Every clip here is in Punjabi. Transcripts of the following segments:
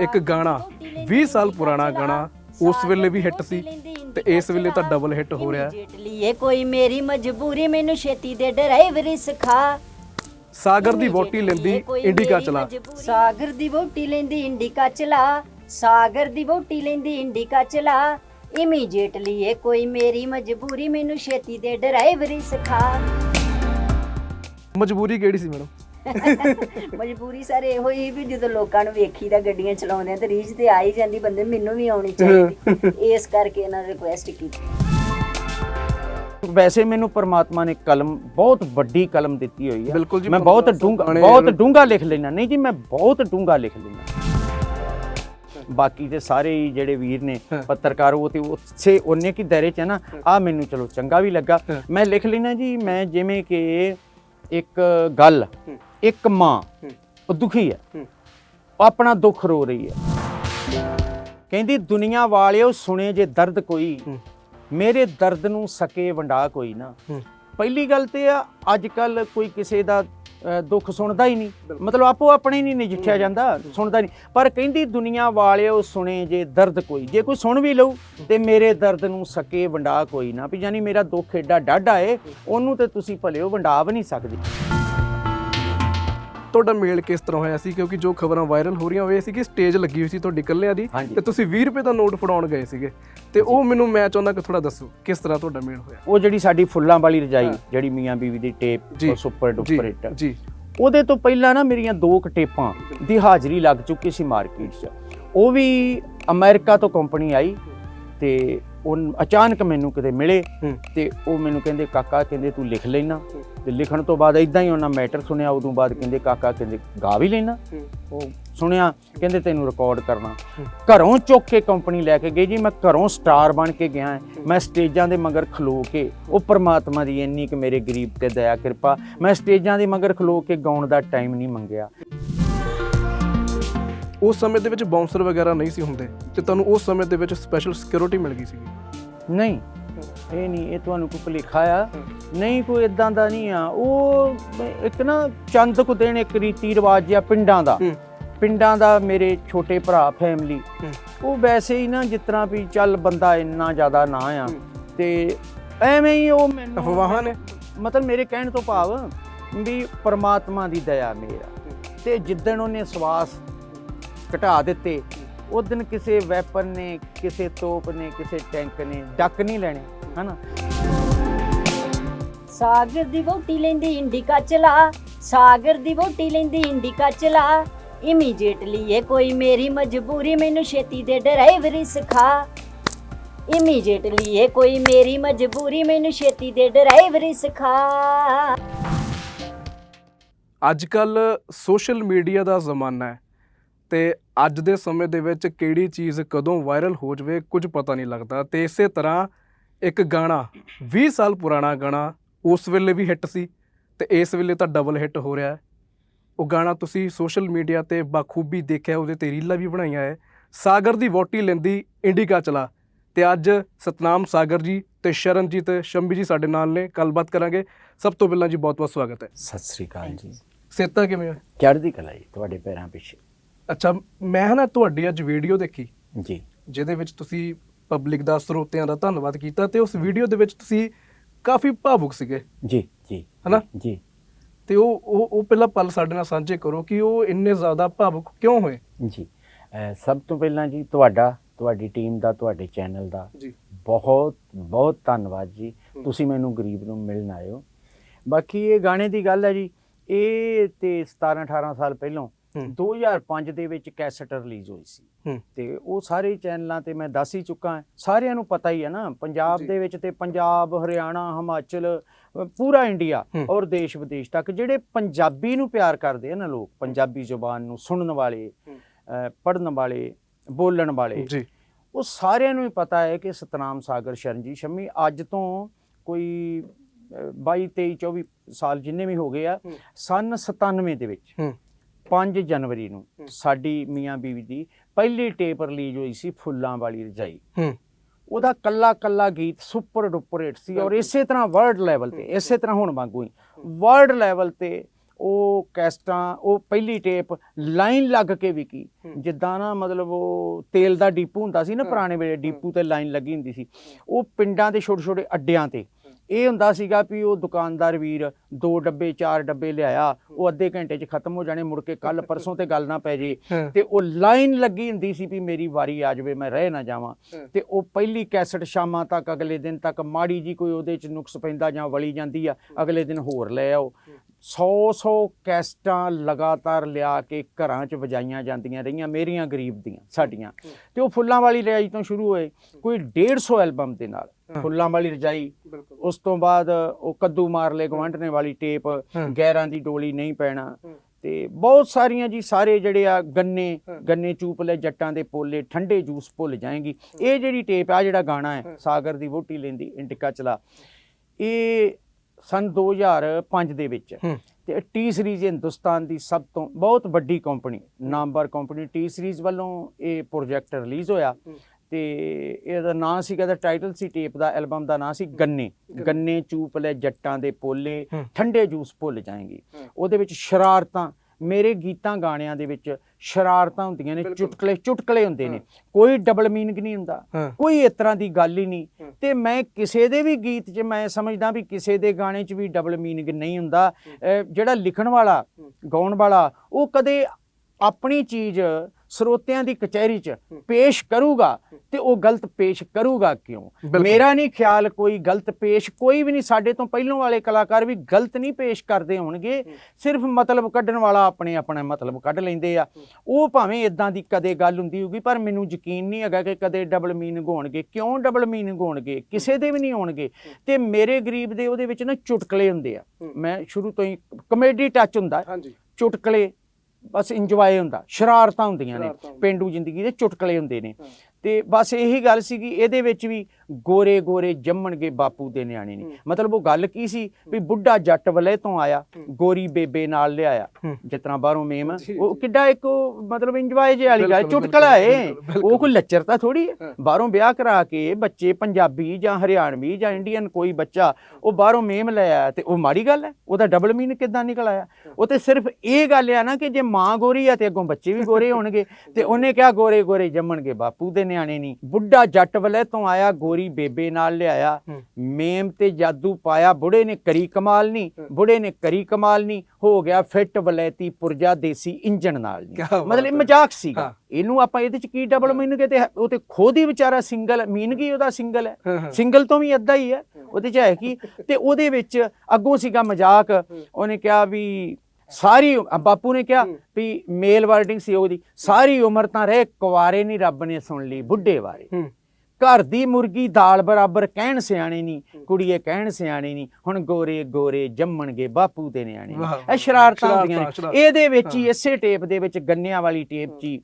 ਇੱਕ ਗਾਣਾ 20 ਸਾਲ ਪੁਰਾਣਾ ਗਾਣਾ ਉਸ ਵੇਲੇ ਵੀ ਹਿੱਟ ਸੀ ਤੇ ਇਸ ਵੇਲੇ ਤਾਂ ਡਬਲ ਹਿੱਟ ਹੋ ਰਿਹਾ ਹੈ। ਜੇਟਲੀ ਇਹ ਕੋਈ ਮੇਰੀ ਮਜਬੂਰੀ ਮੈਨੂੰ ਛੇਤੀ ਦੇ ਡਰਾਈਵਰੀ ਸਿਖਾ। ਸਾਗਰ ਦੀ ਵੋਟੀ ਲੈਂਦੀ ਇੰਡੀਕਾ ਚਲਾ। ਸਾਗਰ ਦੀ ਵੋਟੀ ਲੈਂਦੀ ਇੰਡੀਕਾ ਚਲਾ। ਸਾਗਰ ਦੀ ਵੋਟੀ ਲੈਂਦੀ ਇੰਡੀਕਾ ਚਲਾ। ਇਮੀਡੀਏਟਲੀ ਇਹ ਕੋਈ ਮੇਰੀ ਮਜਬੂਰੀ ਮੈਨੂੰ ਛੇਤੀ ਦੇ ਡਰਾਈਵਰੀ ਸਿਖਾ। ਮਜਬੂਰੀ ਕਿਹੜੀ ਸੀ ਮੈਡਮ? ਮਜਬੂਰੀ ਸਾਰੇ ਇਹੋ ਹੀ ਵੀ ਜਦੋਂ ਲੋਕਾਂ ਨੂੰ ਵੇਖੀਦਾ ਗੱਡੀਆਂ ਚਲਾਉਂਦੇ ਆ ਤੇ ਰੀਝ ਤੇ ਆ ਹੀ ਜਾਂਦੀ ਬੰਦੇ ਮੈਨੂੰ ਵੀ ਆਉਣੀ ਚਾਹੀਦੀ। ਇਸ ਕਰਕੇ ਇਹਨਾਂ ਨੇ ਰਿਕੁਐਸਟ ਕੀਤੀ। ਵੈਸੇ ਮੈਨੂੰ ਪਰਮਾਤਮਾ ਨੇ ਕਲਮ ਬਹੁਤ ਵੱਡੀ ਕਲਮ ਦਿੱਤੀ ਹੋਈ ਹੈ ਮੈਂ ਬਹੁਤ ਗਾਣੇ- ਬਹੁਤ ਡੂੰਘਾ ਲਿਖ ਲੈਣਾ ਨਹੀਂ ਜੀ ਮੈਂ ਬਹੁਤ ਡੂੰਘਾ ਲਿਖ ਲੈਣਾ ਬਾਕੀ ਦੇ ਸਾਰੇ ਹੀ ਜਿਹੜੇ ਵੀਰ ਨੇ। ਪੱਤਰਕਾਰ ਉਹ ਤੇ ਉਸੇ ਉਹਨੇ ਕੀ ਦਾਇਰੇ ਚ ਨਾ ਆ ਮੈਨੂੰ ਚਲੋ ਚੰਗਾ ਵੀ ਲੱਗਾ। ਮੈਂ ਲਿਖ ਲੈਣਾ ਜੀ ਮੈਂ ਜਿਵੇਂ ਕਿ ਇੱਕ ਗੱਲ। ਇੱਕ ਮਾਂ। ਉਹ ਦੁਖੀ ਹੈ। ਉਹ ਆਪਣਾ ਦੁੱਖ ਰੋ ਰਹੀ ਹੈ। ਕਹਿੰਦੀ ਦੁਨੀਆ ਵਾਲਿਓ ਸੁਣੇ ਜੇ ਦਰਦ ਕੋਈ। ਮੇਰੇ ਦਰਦ ਨੂੰ ਸਕੇ ਵੰਡਾ ਕੋਈ ਨਾ। ਪਹਿਲੀ ਗੱਲ ਤੇ ਆ ਅੱਜ ਕੱਲ ਕੋਈ ਕਿਸੇ ਦਾ ਦੁੱਖ ਸੁਣਦਾ ਹੀ ਨਹੀਂ। ਮਤਲਬ ਆਪੋ ਆਪਣੇ ਨਹੀਂ ਨਜਿੱਠਿਆ ਜਾਂਦਾ ਸੁਣਦਾ ਨਹੀਂ। ਪਰ ਕਹਿੰਦੀ ਦੁਨੀਆ ਵਾਲਿਓ ਸੁਣੇ ਜੇ ਦਰਦ ਕੋਈ। ਜੇ ਕੋਈ ਸੁਣ ਵੀ ਲਊ ਤੇ ਮੇਰੇ ਦਰਦ ਨੂੰ ਸਕੇ ਵੰਡਾ ਕੋਈ ਨਾ। ਵੀ ਯਾਨੀ ਮੇਰਾ ਦੁੱਖ ਐਡਾ ਡਾਢਾ ਏ ਉਹਨੂੰ ਤੇ ਤੁਸੀਂ ਭਲਿਓ ਵੰਡਾ ਵੀ ਨਹੀਂ ਸਕਦੇ। ਤੁਹਾਡਾ ਮੇਲ ਕਿਸ ਤਰ੍ਹਾਂ ਹੋਇਆ ਸੀ ਕਿਉਂਕਿ ਜੋ ਖਬਰਾਂ ਵਾਇਰਲ ਹੋ ਰਹੀਆਂ ਹੋਏ ਸੀ ਕਿ ਸਟੇਜ ਲੱਗੀ ਹੋਈ ਸੀ ਤੁਹਾਡੀ ਇਕੱਲਿਆਂ ਦੀ ਹਾਂਜੀ। ਤੇ ਤੁਸੀਂ 20 ਰੁਪਏ ਦਾ ਨੋਟ ਫੜਾਉਣ ਗਏ ਸੀਗੇ। ਤੇ ਉਹ ਮੈਨੂੰ ਮੈਂ ਚਾਹੁੰਦਾ ਕਿ ਥੋੜਾ ਦੱਸੋ ਕਿਸ ਤਰ੍ਹਾਂ ਤੁਹਾਡਾ ਮੇਲ ਹੋਇਆ? ਉਹ ਜਿਹੜੀ ਸਾਡੀ ਫੁੱਲਾਂ ਵਾਲੀ ਰਜਾਈ। ਜਿਹੜੀ ਮੀਆਂ ਬੀਵੀ ਦੀ ਟੇਪ ਜੀ, ਉਹ ਸੁਪਰ ਜੀ ਡੁਪਰ ਹਿੱਟ ਜੀ। ਉਹਦੇ ਤੋਂ ਪਹਿਲਾਂ ਨਾ ਮੇਰੀਆਂ ਦੋ ਕੁ ਟੇਪਾਂ ਦੀ ਹਾਜ਼ਰੀ ਲੱਗ ਚੁੱਕੀ ਸੀ ਮਾਰਕੀਟ 'ਚ। ਉਹ ਵੀ ਅਮਰੀਕਾ ਤੋਂ ਕੰਪਨੀ ਆਈ ਤੇ ਉਹ ਅਚਾਨਕ ਮੈਨੂੰ ਕਿਤੇ ਮਿਲੇ। ਤੇ ਉਹ ਮੈਨੂੰ ਕਹਿੰਦੇ ਕਾਕਾ ਕਹਿੰਦੇ ਤੂੰ ਲਿਖ ਲੈਣਾ ਤੇ ਲਿਖਣ ਤੋਂ ਬਾਅਦ ਇਦਾਂ ਹੀ ਉਹਨਾਂ ਮੈਟਰ ਸੁਣਿਆ ਉਦੋਂ ਬਾਅਦ ਕਹਿੰਦੇ ਕਾਕਾ ਕਹਿੰਦੇ ਗਾ ਵੀ ਲੈਣਾ। ਉਹ ਸੁਣਿਆ ਕਹਿੰਦੇ ਤੈਨੂੰ ਰਿਕਾਰਡ ਕਰਨਾ। ਘਰੋਂ ਚੁੱਕ ਕੇ ਕੰਪਨੀ ਲੈ ਕੇ ਗਈ ਜੀ। ਮੈਂ ਘਰੋਂ ਸਟਾਰ ਬਣ ਕੇ ਗਿਆ ਮੈਂ ਸਟੇਜਾਂ ਦੇ ਮਗਰ ਖਲੋ ਕੇ ਉਹ ਪ੍ਰਮਾਤਮਾ ਦੀ ਇੰਨੀ ਕਿ ਮੇਰੇ ਗਰੀਬ ਤੇ ਦਇਆ ਕਿਰਪਾ ਮੈਂ ਸਟੇਜਾਂ ਦੇ ਮਗਰ ਖਲੋ ਕੇ ਗਾਉਣ ਦਾ ਟਾਈਮ ਨਹੀਂ ਮੰਗਿਆ। ਉਸ ਸਮੇਂ ਦੇ ਵਿੱਚ ਬਾਉਂਸਰ ਵਗੈਰਾ ਨਹੀਂ ਸੀ ਹੁੰਦੇ ਤੇ ਤੁਹਾਨੂੰ ਉਸ ਸਮੇਂ ਦੇ ਵਿੱਚ ਸਪੈਸ਼ਲ ਸਿਕਿਉਰਿਟੀ ਮਿਲ ਗਈ ਸੀਗੀ। ਨਹੀਂ ਇਹ ਨਹੀਂ ਇਹ ਤੁਹਾਨੂੰ ਕੋਈ ਭੁਲੇਖਾ ਆ। ਨਹੀਂ ਕੋਈ ਇਦਾਂ ਦਾ ਨਹੀਂ ਆ। ਉਹ ਇੱਕ ਨਾ ਚੰਦ ਕੁ ਦਿਨ ਇੱਕ ਰੀਤੀ ਰਿਵਾਜ ਜਿਹਾ ਪਿੰਡਾਂ ਦਾ। ਪਿੰਡਾਂ ਦਾ ਮੇਰੇ ਛੋਟੇ ਭਰਾ ਫੈਮਿਲੀ। ਉਹ ਵੈਸੇ ਹੀ ਨਾ ਤਰ੍ਹਾਂ ਵੀ ਚੱਲ ਬੰਦਾ ਇੰਨਾ ਜ਼ਿਆਦਾ ਨਾ ਆ। ਤੇ ਐਵੇਂ ਹੀ ਉਹ ਮੈਨੂੰ ਅਫਵਾਹਾਂ ਨੇ? ਮਤਲਬ ਮੇਰੇ ਕਹਿਣ ਤੋਂ ਭਾਵ ਵੀ ਪਰਮਾਤਮਾ ਦੀ ਦਇਆ ਮੇਰਾ। ਤੇ ਜਿੱਦਣ ਉਹਨੇ ਸਵਾਸ ਘਟਾ ਦਿੱਤੇ। ਉਹ ਦਿਨ ਕਿਸੇ ਵੈਪਨ ਨੇ ਕਿਸੇ ਤੋਪ ਨੇ ਕਿਸੇ ਟੈਂਕ ਨੇ ਡੱਕ ਨਹੀਂ ਲੈਣੇ ਹਨਾ? ਸਾਗਰ ਦੀ ਵੋਟੀ ਲੈਂਦੀ ਇੰਡੀਕਾ ਚਲਾ ਸਾਗਰ ਦੀ ਵੋਟੀ ਲੈਂਦੀ ਇੰਡੀਕਾ ਚਲਾ। ਇਮੀਡੀਏਟਲੀ ਇਹ ਕੋਈ ਮੇਰੀ ਮਜਬੂਰੀ ਮੈਨੂੰ ਛੇਤੀ ਦੇ ਡਰਾਈਵਰੀ ਸਿਖਾ। ਇਮੀਡੀਏਟਲੀ ਇਹ ਕੋਈ ਮੇਰੀ ਮਜਬੂਰੀ ਮੈਨੂੰ ਛੇਤੀ ਦੇ ਡਰਾਈਵਰੀ ਸਿਖਾ। ਅੱਜ ਕੱਲ ਸੋਸ਼ਲ ਮੀਡੀਆ ਦਾ ਜ਼ਮਾਨਾ ਹੈ। ਤੇ ਅੱਜ ਦੇ ਸਮੇਂ ਦੇ ਵਿੱਚ ਕਿਹੜੀ ਚੀਜ਼ ਕਦੋਂ ਵਾਇਰਲ ਹੋ ਜਾਵੇ ਕੁਝ ਪਤਾ ਨਹੀਂ ਲੱਗਦਾ। ਤੇ ਇਸੇ ਤਰ੍ਹਾਂ ਇੱਕ ਗਾਣਾ 20 ਸਾਲ ਪੁਰਾਣਾ ਗਾਣਾ ਉਸ ਵੇਲੇ ਵੀ ਹਿੱਟ ਸੀ ਤੇ ਇਸ ਵੇਲੇ ਤਾਂ ਡਬਲ ਹਿੱਟ ਹੋ ਰਿਹਾ ਹੈ। ਉਹ ਗਾਣਾ ਤੁਸੀਂ ਸੋਸ਼ਲ ਮੀਡੀਆ ਤੇ ਬਾਖੂਬੀ ਦੇਖਿਆ ਉਹਦੇ ਤੇ ਰੀਲਾਂ ਵੀ ਬਣਾਈਆਂ ਹੈ। ਸਾਗਰ ਦੀ ਵੋਟੀ ਲੈਂਦੀ ਇੰਡੀਕਾ ਚਲਾ। ਤੇ ਅੱਜ ਸਤਨਾਮ ਸਾਗਰ ਜੀ ਤੇ ਸ਼ਰਨਜੀਤ ਸ਼ੰਭੀ ਜੀ ਸਾਡੇ ਨਾਲ ਨੇ ਗੱਲਬਾਤ ਕਰਾਂਗੇ। ਸਭ ਤੋਂ ਪਹਿਲਾਂ ਜੀ ਬਹੁਤ ਬਹੁਤ ਸਵਾਗਤ ਹੈ। ਸਤਿ ਸ੍ਰੀ ਅਕਾਲ ਜੀ। ਸੇਤਾ ਕਿਵੇਂ ਹੋ? ਚੜ੍ਹਦੀ ਕਲਾ ਜੀ ਤੁਹਾਡੇ ਪੈਰਾਂ ਪਿੱਛੇ। ਅੱਛਾ ਮੈਂ ਨਾ ਤੁਹਾਡੀ ਅੱਜ ਵੀਡੀਓ ਦੇਖੀ। ਜੀ। ਜਿਹਦੇ ਵਿੱਚ ਤੁਸੀਂ ਪਬਲਿਕ ਦਾ ਸਰੋਤਿਆਂ ਦਾ ਧੰਨਵਾਦ ਕੀਤਾ ਤੇ ਉਸ ਵੀਡੀਓ ਦੇ ਵਿੱਚ ਤੁਸੀਂ ਕਾਫੀ ਭਾਵੁਕ ਸੀਗੇ। ਜੀ ਜੀ। ਹਨਾ? ਜੀ। ਤੇ ਉਹ ਉਹ ਉਹ ਪਹਿਲਾਂ ਪਲ ਸਾਡੇ ਨਾਲ ਸਾਂਝੇ ਕਰੋ ਕਿ ਉਹ ਇੰਨੇ ਜ਼ਿਆਦਾ ਭਾਵੁਕ ਕਿਉਂ ਹੋਏ? ਜੀ। ਸਭ ਤੋਂ ਪਹਿਲਾਂ ਜੀ ਤੁਹਾਡਾ ਤੁਹਾਡੀ ਟੀਮ ਦਾ ਤੁਹਾਡੇ ਚੈਨਲ ਦਾ ਜੀ। ਬਹੁਤ ਬਹੁਤ ਧੰਨਵਾਦ ਜੀ। ਤੁਸੀਂ ਮੈਨੂੰ ਗਰੀਬ ਨੂੰ ਮਿਲਣ ਹੋ। ਬਾਕੀ ਇਹ ਗਾਣੇ ਦੀ ਗੱਲ ਹੈ ਜੀ ਇਹ ਤੇ 17 18 ਸਾਲ ਪਹਿਲਾਂ। 2005 ਦੇ ਵਿੱਚ ਕੈਸਟ ਰਿਲੀਜ਼ ਹੋਈ ਸੀ। ਤੇ ਉਹ ਸਾਰੇ ਚੈਨਲਾਂ ਤੇ ਮੈਂ ਦੱਸ ਹੀ ਚੁੱਕਾ ਸਾਰਿਆਂ ਨੂੰ ਪਤਾ ਹੀ ਹੈ ਨਾ ਪੰਜਾਬ। ਦੇ ਵਿੱਚ ਤੇ ਪੰਜਾਬ ਹਰਿਆਣਾ ਹਿਮਾਚਲ ਪੂਰਾ ਇੰਡੀਆ। ਔਰ ਦੇਸ਼ ਵਿਦੇਸ਼ ਤੱਕ ਜਿਹੜੇ ਪੰਜਾਬੀ ਨੂੰ ਪਿਆਰ ਕਰਦੇ ਆ ਨਾ ਲੋਕ ਪੰਜਾਬੀ ਜ਼ੁਬਾਨ ਨੂੰ ਸੁਣਨ ਵਾਲੇ। ਪੜਨ ਵਾਲੇ ਬੋਲਣ ਵਾਲੇ ਜੀ ਉਹ ਸਾਰਿਆਂ ਨੂੰ ਹੀ ਪਤਾ ਹੈ ਕਿ ਸਤਨਾਮ ਸਾਗਰ ਸ਼ਰਨਜੀਤ ਸ਼ੰਮੀ ਅੱਜ ਤੋਂ ਕੋਈ ਅਹ, 22 23 24 ਸਾਲ ਜਿੰਨੇ ਵੀ ਹੋ ਗਏ ਆ। ਸਨ 97 ਦੇ ਵਿੱਚ। 5 ਜਨਵਰੀ ਨੂੰ। ਸਾਡੀ ਮੀਆਂ ਬੀਵੀ ਦੀ ਪਹਿਲੀ ਟੇਪ ਰਿਲੀਜ਼ ਹੋਈ ਸੀ ਫੁੱਲਾਂ ਵਾਲੀ ਰਜਾਈ ਉਹਦਾ ਕੱਲਾ ਕੱਲਾ ਗੀਤ ਸੁਪਰ ਡੁਪਰ ਹਿੱਟ ਸੀ ਔਰ। ਇਸੇ ਤਰ੍ਹਾਂ ਵਰਲਡ ਲੈਵਲ ਤੇ ਇਸੇ ਤਰ੍ਹਾਂ ਹੁਣ ਵਾਂਗੂ ਹੀ ਵਰਲਡ ਲੈਵਲ ਤੇ ਉਹ ਕੈਸਟਾਂ ਉਹ ਪਹਿਲੀ ਟੇਪ ਲਾਈਨ ਲੱਗ ਕੇ ਵਿਕੀ। ਜਿੱਦਾਂ ਨਾ ਮਤਲਬ ਉਹ ਤੇਲ ਦਾ ਡੀਪੂ ਹੁੰਦਾ ਸੀ ਨਾ। ਪੁਰਾਣੇ ਵੇਲੇ ਡੀਪੂ ਤੇ ਲਾਈਨ ਲੱਗੀ ਹੁੰਦੀ ਸੀ ਉਹ ਪਿੰਡਾਂ ਦੇ ਛੋਟੇ ਛੋਟੇ ਅੱਡਿਆਂ ਤੇ ਇਹ ਹੁੰਦਾ ਸੀਗਾ ਵੀ ਉਹ ਦੁਕਾਨਦਾਰ ਵੀਰ ਦੋ ਡੱਬੇ ਚਾਰ ਡੱਬੇ ਲਿਆਇਆ ਉਹ ਅੱਧੇ ਘੰਟੇ 'ਚ ਖਤਮ ਹੋ ਜਾਣੇ ਮੁੜ ਕੇ ਕੱਲ ਪਰਸੋਂ ਤੇ ਗੱਲ ਨਾ ਪੈ ਜੇ। ਤੇ ਉਹ ਲਾਈਨ ਲੱਗੀ ਹੁੰਦੀ ਸੀ ਵੀ ਮੇਰੀ ਵਾਰੀ ਆ ਜਾਵੇ ਮੈਂ ਰਹਿ ਨਾ ਜਾਵਾਂ। ਤੇ ਉਹ ਪਹਿਲੀ ਕੈਸਟ ਸ਼ਾਮਾਂ ਤੱਕ ਅਗਲੇ ਦਿਨ ਤੱਕ ਮਾੜੀ ਜੀ ਕੋਈ ਉਹਦੇ ਚ ਨੁਕਸ ਪੈਂਦਾ ਜਾਂ ਵਲੀ ਜਾਂਦੀ ਆ ਅਗਲੇ ਦਿਨ ਹੋਰ ਲੈ ਆਓ। 100 100 ਕੈਸਟਾਂ ਲਗਾਤਾਰ ਲਿਆ ਕੇ ਘਰਾਂ 'ਚ ਵਜਾਈਆਂ ਜਾਂਦੀਆਂ ਰਹੀਆਂ ਮੇਰੀਆਂ ਗਰੀਬ ਦੀਆਂ ਸਾਡੀਆਂ ਤੇ ਉਹ ਫੁੱਲਾਂ ਵਾਲੀ ਰਜਾਈ ਤੋਂ ਸ਼ੁਰੂ ਹੋਏ ਕੋਈ 150 ਐਲਬਮ ਦੇ ਨਾਲ। ਫੁੱਲਾਂ ਵਾਲੀ ਰਜਾਈ ਉਸ ਤੋਂ ਬਾਅਦ ਉਹ ਕੱਦੂ ਮਾਰ ਲੈ ਗਵੰਡਨੇ ਵਾਲੀ ਟੇਪ। ਗੈਰਾਂ ਦੀ ਡੋਲੀ ਨਹੀਂ ਪੈਣਾ। ਤੇ ਬਹੁਤ ਸਾਰੀਆਂ ਜੀ ਸਾਰੇ ਜਿਹੜੇ ਆ ਗੰਨੇ। ਗੰਨੇ ਚੂਪ ਲੈ ਜੱਟਾਂ ਦੇ ਪੋਲੇ ਠੰਡੇ ਜੂਸ ਭੁੱਲ ਜਾਏਗੀ ਇਹ ਜਿਹੜੀ ਟੇਪ ਆ ਜਿਹੜਾ ਗਾਣਾ ਹਾਂ। ਹੈ ਸਾਗਰ ਦੀ ਵੋਟੀ ਲੈਂਦੀ ਇੰਡਿਕਾ ਚਲਾ ਇਹ ਸਨ 2005 ਦੇ ਵਿੱਚ। ਤੇ ਟੀ ਸੀਰੀਜ਼ ਹਿੰਦੁਸਤਾਨ ਦੀ ਸਭ ਤੋਂ ਬਹੁਤ ਵੱਡੀ ਕੰਪਨੀ ਨਾਮਵਰ ਕੰਪਨੀ ਟੀ ਸੀਰੀਜ਼ ਵੱਲੋਂ ਇਹ ਪ੍ਰੋਜੈਕਟ ਰਿਲੀਜ਼ ਹੋਇਆ। ਤੇ ਇਹਦਾ ਨਾਂ ਸੀਗਾ ਦਾ ਟਾਈਟਲ ਸੀ ਟੇਪ ਦਾ ਐਲਬਮ ਦਾ ਨਾਂ ਸੀ ਗੰਨੇ ਗੰਨੇ। ਚੂਪ ਲੈ ਜੱਟਾਂ ਦੇ ਪੋਲੇ। ਠੰਡੇ ਜੂਸ ਭੁੱਲ ਜਾਏਗੀ। ਉਹਦੇ ਵਿੱਚ ਸ਼ਰਾਰਤਾਂ ਮੇਰੇ ਗੀਤਾਂ ਗਾਣਿਆਂ ਦੇ ਵਿੱਚ ਸ਼ਰਾਰਤਾਂ ਹੁੰਦੀਆਂ ਨੇ। ਚੁਟਕਲੇ ਚੁਟਕਲੇ ਹੁੰਦੇ ਨੇ। ਕੋਈ ਡਬਲ ਮੀਨਿੰਗ ਨਹੀਂ ਹੁੰਦਾ ਕੋਈ ਇਸ ਤਰ੍ਹਾਂ ਦੀ ਗੱਲ ਹੀ ਨਹੀਂ। ਤੇ ਮੈਂ ਕਿਸੇ ਦੇ ਵੀ ਗੀਤ 'ਚ ਮੈਂ ਸਮਝਦਾ ਵੀ ਕਿਸੇ ਦੇ ਗਾਣੇ 'ਚ ਵੀ ਡਬਲ ਮੀਨਿੰਗ ਨਹੀਂ ਹੁੰਦਾ ਜਿਹੜਾ ਲਿਖਣ ਵਾਲਾ। ਗਾਉਣ ਵਾਲਾ ਉਹ ਕਦੇ ਆਪਣੀ ਚੀਜ਼ ਸਰੋਤਿਆਂ ਦੀ ਕਚਹਿਰੀ 'ਚ। ਪੇਸ਼ ਕਰੂਗਾ ਤੇ ਉਹ ਗਲਤ ਪੇਸ਼ ਕਰੂਗਾ ਕਿਉਂ। ਮੇਰਾ ਨਹੀਂ ਖਿਆਲ ਕੋਈ ਗਲਤ ਪੇਸ਼ ਕੋਈ ਵੀ ਨਹੀਂ ਸਾਡੇ ਤੋਂ ਪਹਿਲੋਂ ਵਾਲੇ ਕਲਾਕਾਰ ਵੀ ਗਲਤ ਨਹੀਂ ਪੇਸ਼ ਕਰਦੇ ਹੋਣਗੇ। ਸਿਰਫ ਮਤਲਬ ਕੱਢਣ ਵਾਲਾ ਆਪਣੇ ਆਪਣਾ ਮਤਲਬ ਕੱਢ ਲੈਂਦੇ ਆ ਉਹ ਭਾਵੇਂ ਇਦਾਂ ਦੀ ਕਦੇ ਗੱਲ ਹੁੰਦੀ ਹੋਊਗੀ ਪਰ ਮੈਨੂੰ ਯਕੀਨ ਨਹੀਂ ਹੈਗਾ ਕਿ ਕਦੇ ਡਬਲ ਮੀਨਿੰਗ ਹੋਣਗੇ ਕਿਉਂ ਡਬਲ ਮੀਨਿੰਗ ਹੋਣਗੇ ਕਿਸੇ ਦੇ ਵੀ ਨਹੀਂ ਹੋਣਗੇ ਤੇ ਮੇਰੇ ਗਰੀਬ ਦੇ ਉਹਦੇ ਵਿੱਚ ਨਾ ਚੁਟਕਲੇ ਹੁੰਦੇ ਆ। ਮੈਂ ਸ਼ੁਰੂ ਤੋਂ ਹੀ ਕਮੇਡੀ ਟੱਚ ਹੁੰਦਾ ਚੁਟਕਲੇ ਬਸ ਇੰਜੋਏ ਹੁੰਦਾ ਸ਼ਰਾਰਤਾਂ ਹੁੰਦੀਆਂ ਨੇ ਸ਼ਰਾਰਤਾਂ ਹੁੰਦੀਆਂ। ਪਿੰਡੂ ਜ਼ਿੰਦਗੀ ਦੇ ਚੁਟਕਲੇ ਹੁੰਦੇ ਨੇ। ਤੇ ਬਸ ਇਹੀ ਗੱਲ ਸੀਗੀ ਇਹਦੇ ਵਿੱਚ ਵੀ ਗੋਰੇ ਗੋਰੇ ਜੰਮਣਗੇ ਬਾਪੂ ਦੇ ਨਿਆਣੇ ਨੇ। ਮਤਲਬ ਉਹ ਗੱਲ ਕੀ ਸੀ? ਵੀ ਬੁੱਢਾ ਜੱਟ ਵਲੇ ਤੋਂ ਆਇਆ। ਗੋਰੀ ਬੇਬੇ ਨਾਲ ਲਿਆਇਆ। ਤਰ੍ਹਾਂ ਬਾਹਰੋਂ ਮੇਮ ਉਹ। ਕਿੱਡਾ ਇੱਕ ਮਤਲਬ ਇੰਜੋਏ ਜੇ ਵਾਲੀ ਗੱਲ ਚੁਟਕਲਾ ਏ। ਉਹ ਕੋਈ ਲੱਚਰਤਾ ਥੋੜੀ ਹਾਂ। ਬਾਹਰੋਂ ਵਿਆਹ ਕਰਾ ਕੇ ਬੱਚੇ ਪੰਜਾਬੀ ਜਾਂ ਹਰਿਆਣਵੀ ਜਾਂ ਇੰਡੀਅਨ ਕੋਈ ਬੱਚਾ ਉਹ ਬਾਹਰੋਂ ਮੇਮ ਲੈ ਆਇਆ ਤੇ ਉਹ ਮਾੜੀ ਗੱਲ ਹੈ ਉਹਦਾ ਡਬਲ ਮੀਨ ਕਿੱਦਾਂ ਨਿਕਲ ਆਇਆ? ਉਹ ਤੇ ਸਿਰਫ ਇਹ ਗੱਲ ਆ ਨਾ ਕਿ ਜੇ ਮਾਂ ਗੋਰੀ ਆ ਤੇ ਅੱਗੋਂ ਬੱਚੇ ਵੀ ਗੋਰੇ ਹੋਣਗੇ। ਤੇ ਉਹਨੇ ਕਿਹਾ ਗੋਰੇ ਗੋਰੇ ਜੰਮਣਗੇ ਬਾਪੂ ਦੇ ਨਿਆਣੇ ਨਹੀਂ ਬੁੱਢਾ ਜੱਟ ਵਲੇ ਤੋਂ ਆਇਆ ਗੋਰੀ ਬੇਬੇ ਨਾਲ ਲਿਆਇਆ। ਮੇਮ ਤੇ ਜਾਦੂ ਪਾਇਆ ਬੁੜੇ ਨੇ ਕਰੀ ਕਮਾਲ ਨਹੀਂ। ਬੁੜੇ ਨੇ ਕਰੀ ਕਮਾਲ ਨਹੀਂ ਹੋ ਗਿਆ ਫਿੱਟ ਵਲੈਤੀ ਪੁਰਜਾ ਦੇਸੀ ਇੰਜਣ ਨਾਲ ਨਹੀਂ ਮਤਲਬ। ਮਜ਼ਾਕ ਸੀਗਾ। ਇਹਨੂੰ ਆਪਾਂ ਇਹਦੇ ਚ ਕੀ ਡਬਲ ਮੀਨਿੰਗ ਤੇ ਉਹ ਤੇ ਖੁਦ ਹੀ ਵਿਚਾਰਾ ਸਿੰਗਲ ਮੀਨਿੰਗ ਹੀ ਉਹਦਾ ਸਿੰਗਲ ਹੈ? ਸਿੰਗਲ ਤੋਂ ਵੀ ਅੱਧਾ ਹੀ ਹੈ। ਉਹਦੇ ਚ ਹੈ ਕੀ? ਤੇ ਉਹਦੇ ਵਿੱਚ ਅੱਗੋਂ ਸੀਗਾ ਮਜ਼ਾਕ। ਉਹਨੇ ਕਿਹਾ ਵੀ ਸਾਰੀ ਬਾਪੂ ਨੇ ਕਿਹਾ। ਵੀ ਮੇਲ ਵਰਡਿੰਗ ਸੀ ਉਹਦੀ। ਸਾਰੀ ਉਮਰ ਤਾਂ ਰਹੇ ਕੁਵਾਰੇ ਨਹੀਂ ਰੱਬ ਨੇ ਸੁਣ ਲਈ ਬੁੱਢੇ ਬਾਰੇ। ਘਰ ਦੀ ਮੁਰਗੀ ਦਾਲ ਬਰਾਬਰ ਕਹਿਣ ਸਿਆਣੇ ਨਹੀਂ ਕੁੜੀਏ ਕਹਿਣ ਸਿਆਣੇ ਨਹੀਂ ਹੁਣ ਗੋਰੇ ਗੋਰੇ ਜੰਮਣਗੇ ਬਾਪੂ ਦੇ ਨਿਆਣੇ ਇਹ ਸ਼ਰਾਰਤਾਂ ਹੁੰਦੀਆਂ ਨੇ। ਇਹਦੇ ਵਿੱਚ ਹੀ। ਇਸੇ ਟੇਪ ਦੇ ਵਿੱਚ ਗੰਨਿਆਂ ਵਾਲੀ ਟੇਪ 'ਚ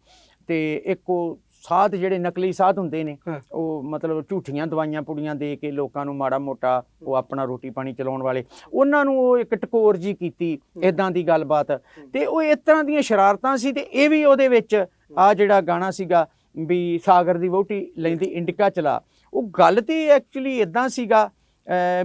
ਤੇ ਇੱਕ ਸਾਧ ਜਿਹੜੇ ਨਕਲੀ ਸਾਧ ਹੁੰਦੇ ਨੇ। ਉਹ ਮਤਲਬ ਝੂਠੀਆਂ ਦਵਾਈਆਂ ਪੁੜੀਆਂ ਦੇ ਕੇ ਲੋਕਾਂ ਨੂੰ ਮਾੜਾ ਮੋਟਾ ਉਹ ਆਪਣਾ ਰੋਟੀ ਪਾਣੀ ਚਲਾਉਣ ਵਾਲੇ ਉਹਨਾਂ ਨੂੰ ਉਹ ਇੱਕ ਟਕੋਰ ਜੀ ਕੀਤੀ ਇਦਾਂ ਦੀ ਗੱਲਬਾਤ ਤੇ ਉਹ ਇਸ ਤਰ੍ਹਾਂ ਦੀਆਂ ਸ਼ਰਾਰਤਾਂ ਸੀ ਤੇ ਇਹ ਵੀ ਉਹਦੇ ਵਿੱਚ ਆ ਜਿਹੜਾ ਗਾਣਾ ਸੀਗਾ ਵੀ ਸਾਗਰ ਦੀ ਵੋਟੀ ਲੈਂਦੀ ਇੰਡਿਕਾ ਚਲਾ। ਉਹ ਗੱਲ ਤੇ ਐਕਚੁਅਲੀ ਇਦਾਂ ਸੀਗਾ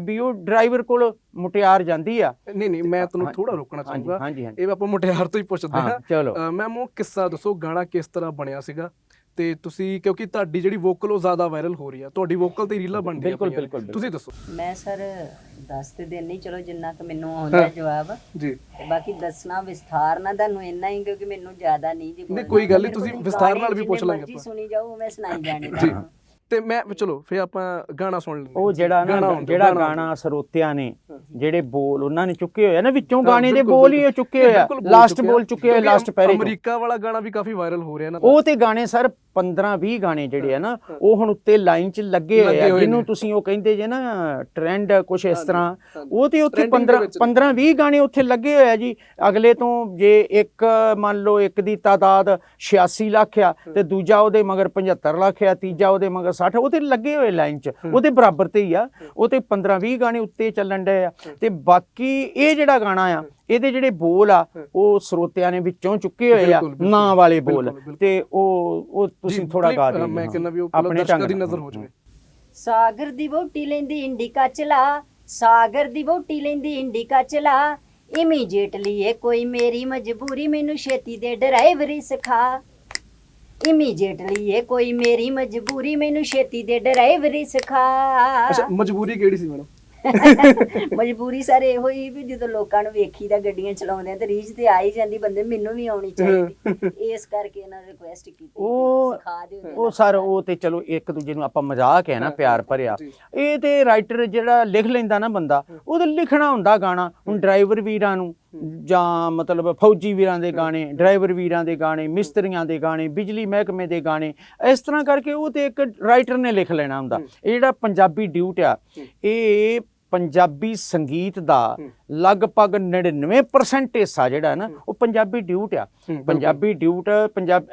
ਵੀ ਉਹ ਡਰਾਈਵਰ ਕੋਲ ਮੁਟਿਆਰ ਜਾਂਦੀ ਆ। ਨਹੀਂ ਨਹੀਂ ਮੈਂ ਤੁਹਾਨੂੰ ਥੋੜਾ ਰੋਕਣਾ ਚਾਹੂੰਗਾ। ਹਾਂਜੀ ਇਹ ਆਪਾਂ ਮੁਟਿਆਰ ਤੋਂ ਹੀ ਪੁੱਛਦੇ ਹਾਂ ਮੈਮ ਉਹ ਕਿੱਸਾ ਦੱਸੋ ਗਾਣਾ ਕਿਸ ਤਰ੍ਹਾਂ ਬਣਿਆ ਸੀਗਾ? ਤੇ ਤੁਸੀਂ ਕਿਉਂਕਿ ਤੁਹਾਡੀ ਜਿਹੜੀ ਵੋਕਲ ਉਹ ਜ਼ਿਆਦਾ ਵਾਇਰਲ ਹੋ ਰਹੀ ਆ ਤੁਹਾਡੀ ਵੋਕਲ ਤੇ ਰੀਲਾਂ ਬਣਦੀਆਂ ਬਿਲਕੁਲ। ਤੁਸੀਂ ਦੱਸੋ ਮੈਂ ਸਰ ਦੱਸ ਤੇ ਦੇਣੀ ਚਲੋ ਜਿੰਨਾ ਕੁ ਮੈਨੂੰ ਆਉਂਦਾ ਹਾਂ। ਜਵਾਬ ਜੀ ਤੇ ਬਾਕੀ ਦੱਸਣਾ ਵਿਸਥਾਰ ਨਾਲ ਤੁਹਾਨੂੰ ਇੰਨਾ ਹੀ ਕਿਉਂਕਿ ਮੈਨੂੰ ਜ਼ਿਆਦਾ ਨਹੀਂ ਜੀ ਨਹੀਂ, ਕੋਈ ਗੱਲ ਨਹੀਂ, ਤੁਸੀਂ ਵਿਸਥਾਰ ਨਾਲ ਵੀ ਪੁੱਛ ਲਾਂਗੇ ਮਰਜ਼ੀ ਆਪਾਂ। ਸੁਣੀ ਜਾਓ ਮੈਂ ਸੁਣਾਈ ਜਾਣੀ ਜੀ ਤੁਹਾਨੂੰ। ਤੇ ਮੈਂ ਚਲੋ ਫੇ ਆਪਾਂ ਗਾਣਾ ਸੁਣ ਲੈਂਦੇ ਉਹ। ਜਿਹੜਾ ਨਾ ਗਾਣਾ ਜਿਹੜਾ ਗਾਣਾ ਸਰੋਤਿਆਂ ਨੇ। ਜਿਹੜੇ ਬੋਲ ਉਹਨਾਂ ਨੇ ਚੁੱਕੇ ਹੋਏ ਆ ਨਾ ਵਿੱਚੋਂ। ਗਾਣੇ ਦੇ ਬਿਲਕੁਲ, ਬੋਲ ਹੀ ਉਹ ਬਿਲਕੁਲ। ਚੁੱਕੇ ਹੋਏ ਆ ਬਿਲਕੁਲ ਬੋਲ ਲਾਸਟ ਚੁੱਕੇ ਆ। ਬੋਲ ਚੁੱਕੇ ਹੋਏ ਕਿਉਂਕਿ ਲਾਸਟ ਪੈਰੇ। ਅਮਰੀਕਾ ਵਾਲਾ ਗਾਣਾ ਵੀ ਕਾਫੀ ਵਾਇਰਲ ਹੋ ਰਿਹਾ ਨਾ ਉਹ ਤੇ ਗਾਣੇ ਸਰ 15 20 ਗਾਣੇ ਜਿਹੜੇ ਆ ਨਾ ਉਹ ਹੁਣ ਉੱਤੇ ਲਾਈਨ 'ਚ ਲੱਗੇ ਹੋਏ ਆ ਜਿਹਨੂੰ। ਤੁਸੀਂ ਉਹ ਕਹਿੰਦੇ ਜੇ ਨਾ ਟ੍ਰੈਂਡ ਕੁਛ ਇਸ ਤਰ੍ਹਾਂ। ਉਹ ਤੇ ਉੱਥੇ Trending ਦੇ 15 ਵਿੱਚ। ਨੇ। 15 20 ਗਾਣੇ ਉੱਥੇ ਲੱਗੇ ਹੋਏ ਆ ਜੀ। ਅਗਲੇ ਤੋਂ ਜੇ ਇੱਕ ਮੰਨ ਲਓ ਇੱਕ ਦੀ ਤਾਦਾਦ 86 ਲੱਖ ਆ ਤੇ ਦੂਜਾ ਉਹਦੇ ਮਗਰ 75 ਲੱਖ ਆ ਤੀਜਾ ਉਹਦੇ ਮਗਰ 60 ਉਹ ਤੇ ਲੱਗੇ ਹੋਏ ਲਾਈਨ 'ਚ। ਉਹਦੇ ਬਰਾਬਰ ਤੇ ਹੀ ਆ। ਉਹ ਤੇ 15 20 ਗਾਣੇ ਉੱਤੇ ਚੱਲਣ ਡਏ ਆ। ਤੇ ਬਾਕੀ ਇਹ ਜਿਹੜਾ ਗਾਣਾ ਆ ਇਹਦੇ ਜਿਹੜੇ ਬੋਲ ਆ ਉਹ ਸਰੋਤਿਆਂ ਨੇ ਵਿੱਚੋਂ ਚੁੱਕੇ ਹੋਏ ਆ। ਨਾਂ ਵਾਲੇ ਬੋਲ। ਤੇ ਉਹ ਉਹ ਤੁਸੀਂ ਥੋੜਾ ਗਾ ਦਿਓ ਮੈਂ। ਕਹਿੰਦਾ ਵੀ ਉਹ ਆਪਣੇ ਦੀ ਢੰਗ ਨਾਲ। ਨਜ਼ਰ ਹੋ ਜਾਵੇ ਸਾਗਰ ਦੀ ਵੋਟੀ ਲੈਂਦੀ ਇੰਡੀਕਾ ਚਲਾ ਸਾਗਰ ਦੀ ਵੋਟੀ ਲੈਂਦੀ ਇੰਡੀਕਾ ਚਲਾ ਇਮੀਡੀਏਟਲੀ ਇਹ ਕੋਈ ਮੇਰੀ ਮਜਬੂਰੀ ਮੈਨੂੰ ਛੇਤੀ ਦੇ ਡਰਾਈਵਰੀ ਸਿਖਾ ਇਮੀਡੀਏਟਲੀ ਇਹ ਕੋਈ ਮੇਰੀ ਮਜਬੂਰੀ ਮੈਨੂੰ ਛੇਤੀ ਦੇ ਡਰਾਈਵਰੀ ਸਿਖਾ ਅੱਛਾ ਮਜਬੂਰੀ ਕਿਹੜੀ ਸੀ ਮੈਡਮ ਮਜਬੂਰੀ ਸਰ ਇਹੋ ਹੀ ਵੀ ਜਦੋਂ ਲੋਕਾਂ ਨੂੰ ਵੇਖੀਦਾ ਗੱਡੀਆਂ ਚਲਾਉਂਦੇ ਆ ਤੇ ਰੀਝ ਤੇ ਆ ਹੀ ਜਾਂਦੀ ਬੰਦੇ ਮੈਨੂੰ ਵੀ ਆਉਣੀ ਚਾਹੀਦੀ। ਇਸ ਕਰਕੇ ਇਹਨਾਂ ਨੇ ਰਿਕੁਐਸਟ ਕੀਤੀ ਉਹ- ਸਿਖਾ ਦਿਓ ਉਹ ਸਰ ਉਹ ਤੇ ਚਲੋ ਇੱਕ ਦੂਜੇ ਨੂੰ ਆਪਾਂ ਮਜ਼ਾਕ ਹੈ ਨਾ ਪਿਆਰ ਭਰਿਆ। ਇਹ ਤੇ ਰਾਈਟਰ ਜਿਹੜਾ ਲਿਖ ਲੈਂਦਾ ਨਾ ਬੰਦਾ ਉਹਦੇ ਲਿਖਣਾ ਹੁੰਦਾ ਗਾਣਾ। ਹੁਣ ਡਰਾਈਵਰ ਵੀਰਾਂ ਨੂੰ ਜਾਂ ਮਤਲਬ ਫੌਜੀ ਵੀਰਾਂ ਦੇ ਗਾਣੇ ਡਰਾਈਵਰ ਵੀਰਾਂ ਦੇ ਗਾਣੇ ਮਿਸਤਰੀਆਂ ਦੇ ਗਾਣੇ ਬਿਜਲੀ ਮਹਿਕਮੇ ਦੇ ਗਾਣੇ ਇਸ ਤਰ੍ਹਾਂ ਕਰਕੇ ਉਹ ਤੇ ਇੱਕ ਰਾਈਟਰ ਨੇ ਲਿਖ ਲੈਣਾ ਹੁੰਦਾ। ਇਹ ਜਿਹੜਾ ਪੰਜਾਬੀ ਡਿਊਟ ਆ ਇਹ ਪੰਜਾਬੀ ਸੰਗੀਤ ਦਾ। ਲਗਭਗ 99% ਹਿੱਸਾ ਜਿਹੜਾ ਨਾ ਉਹ ਪੰਜਾਬੀ ਡਿਊਟ ਆ। ਪੰਜਾਬੀ ਡਿਊਟ ਪੰਜਾਬ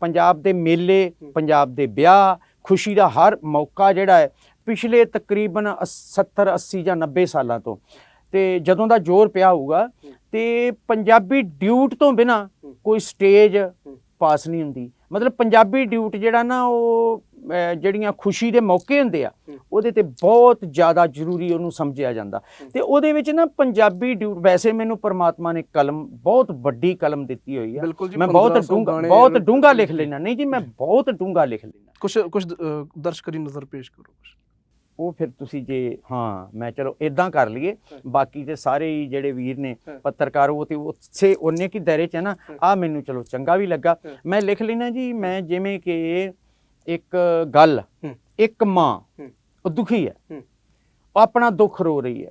ਪੰਜਾਬ ਦੇ ਮੇਲੇ ਪੰਜਾਬ ਦੇ ਵਿਆਹ ਖੁਸ਼ੀ ਦਾ ਹਰ ਮੌਕਾ ਜਿਹੜਾ ਹੈ ਪਿਛਲੇ ਤਕਰੀਬਨ 70 80 ਜਾਂ 90 ਸਾਲਾਂ ਤੋਂ। ਤੇ ਜਦੋਂ ਦਾ ਜ਼ੋਰ ਪਿਆ ਹੋਊਗਾ ਤੇ ਪੰਜਾਬੀ ਡਿਊਟ ਤੋਂ ਬਿਨਾ ਕੋਈ ਸਟੇਜ ਪਾਸ ਨਹੀਂ ਹੁੰਦੀ। ਮਤਲਬ ਪੰਜਾਬੀ ਡਿਊਟ ਜਿਹੜਾ ਨਾ ਉਹ ਜਿਹੜੀਆਂ ਖੁਸ਼ੀ ਦੇ ਮੌਕੇ ਹੁੰਦੇ ਆ ਉਹਦੇ ਤੇ ਬਹੁਤ ਜ਼ਿਆਦਾ ਜ਼ਰੂਰੀ ਉਹਨੂੰ ਸਮਝਿਆ ਜਾਂਦਾ। ਤੇ ਉਹਦੇ ਵਿੱਚ ਨਾ ਪੰਜਾਬੀ ਡਿਊਟ ਵੈਸੇ ਮੈਨੂੰ ਪਰਮਾਤਮਾ ਨੇ ਕਲਮ ਬਹੁਤ ਵੱਡੀ ਕਲਮ ਦਿੱਤੀ ਹੋਈ ਆ। ਮੈਂ ਬਹੁਤ 1500 ਡੂੰਘਾ ਗਾਣੇ ਬਹੁਤ ਡੂੰਘਾ ਲਿਖ ਲੈਣਾ ਨਹੀਂ ਜੀ ਮੈਂ ਬਹੁਤ ਡੂੰਘਾ ਲਿਖ ਲੈਣਾ ਕੁਝ ਕੁਝ ਦਰਸ਼ਕ ਦੀ ਨਜ਼ਰ ਪੇਸ਼ ਕਰੋ ਕੁਛ। ਉਹ ਫਿਰ ਤੁਸੀਂ ਜੇ ਹਾਂ ਮੈਂ ਚਲੋ ਇਦਾਂ ਕਰ ਲਈਏ ਬਾਕੀ ਤੇ ਸਾਰੇ ਹੀ ਜਿਹੜੇ ਵੀਰ ਨੇ। ਪੱਤਰਕਾਰ ਉਹ ਤੇ ਉਸੇ ਉਹਨੇ ਕੀ ਦਾਇਰੇ ਚ ਹੈ ਨਾ ਆ ਮੈਨੂੰ ਚਲੋ ਚੰਗਾ ਵੀ ਲੱਗਾ। ਮੈਂ ਲਿਖ ਲੈਣਾ ਜੀ ਮੈਂ ਜਿਵੇਂ ਕਿ ਇੱਕ ਗੱਲ। ਇੱਕ ਮਾਂ। ਉਹ ਦੁਖੀ ਹੈ। ਉਹ ਆਪਣਾ ਦੁੱਖ ਰੋ ਰਹੀ ਹੈ।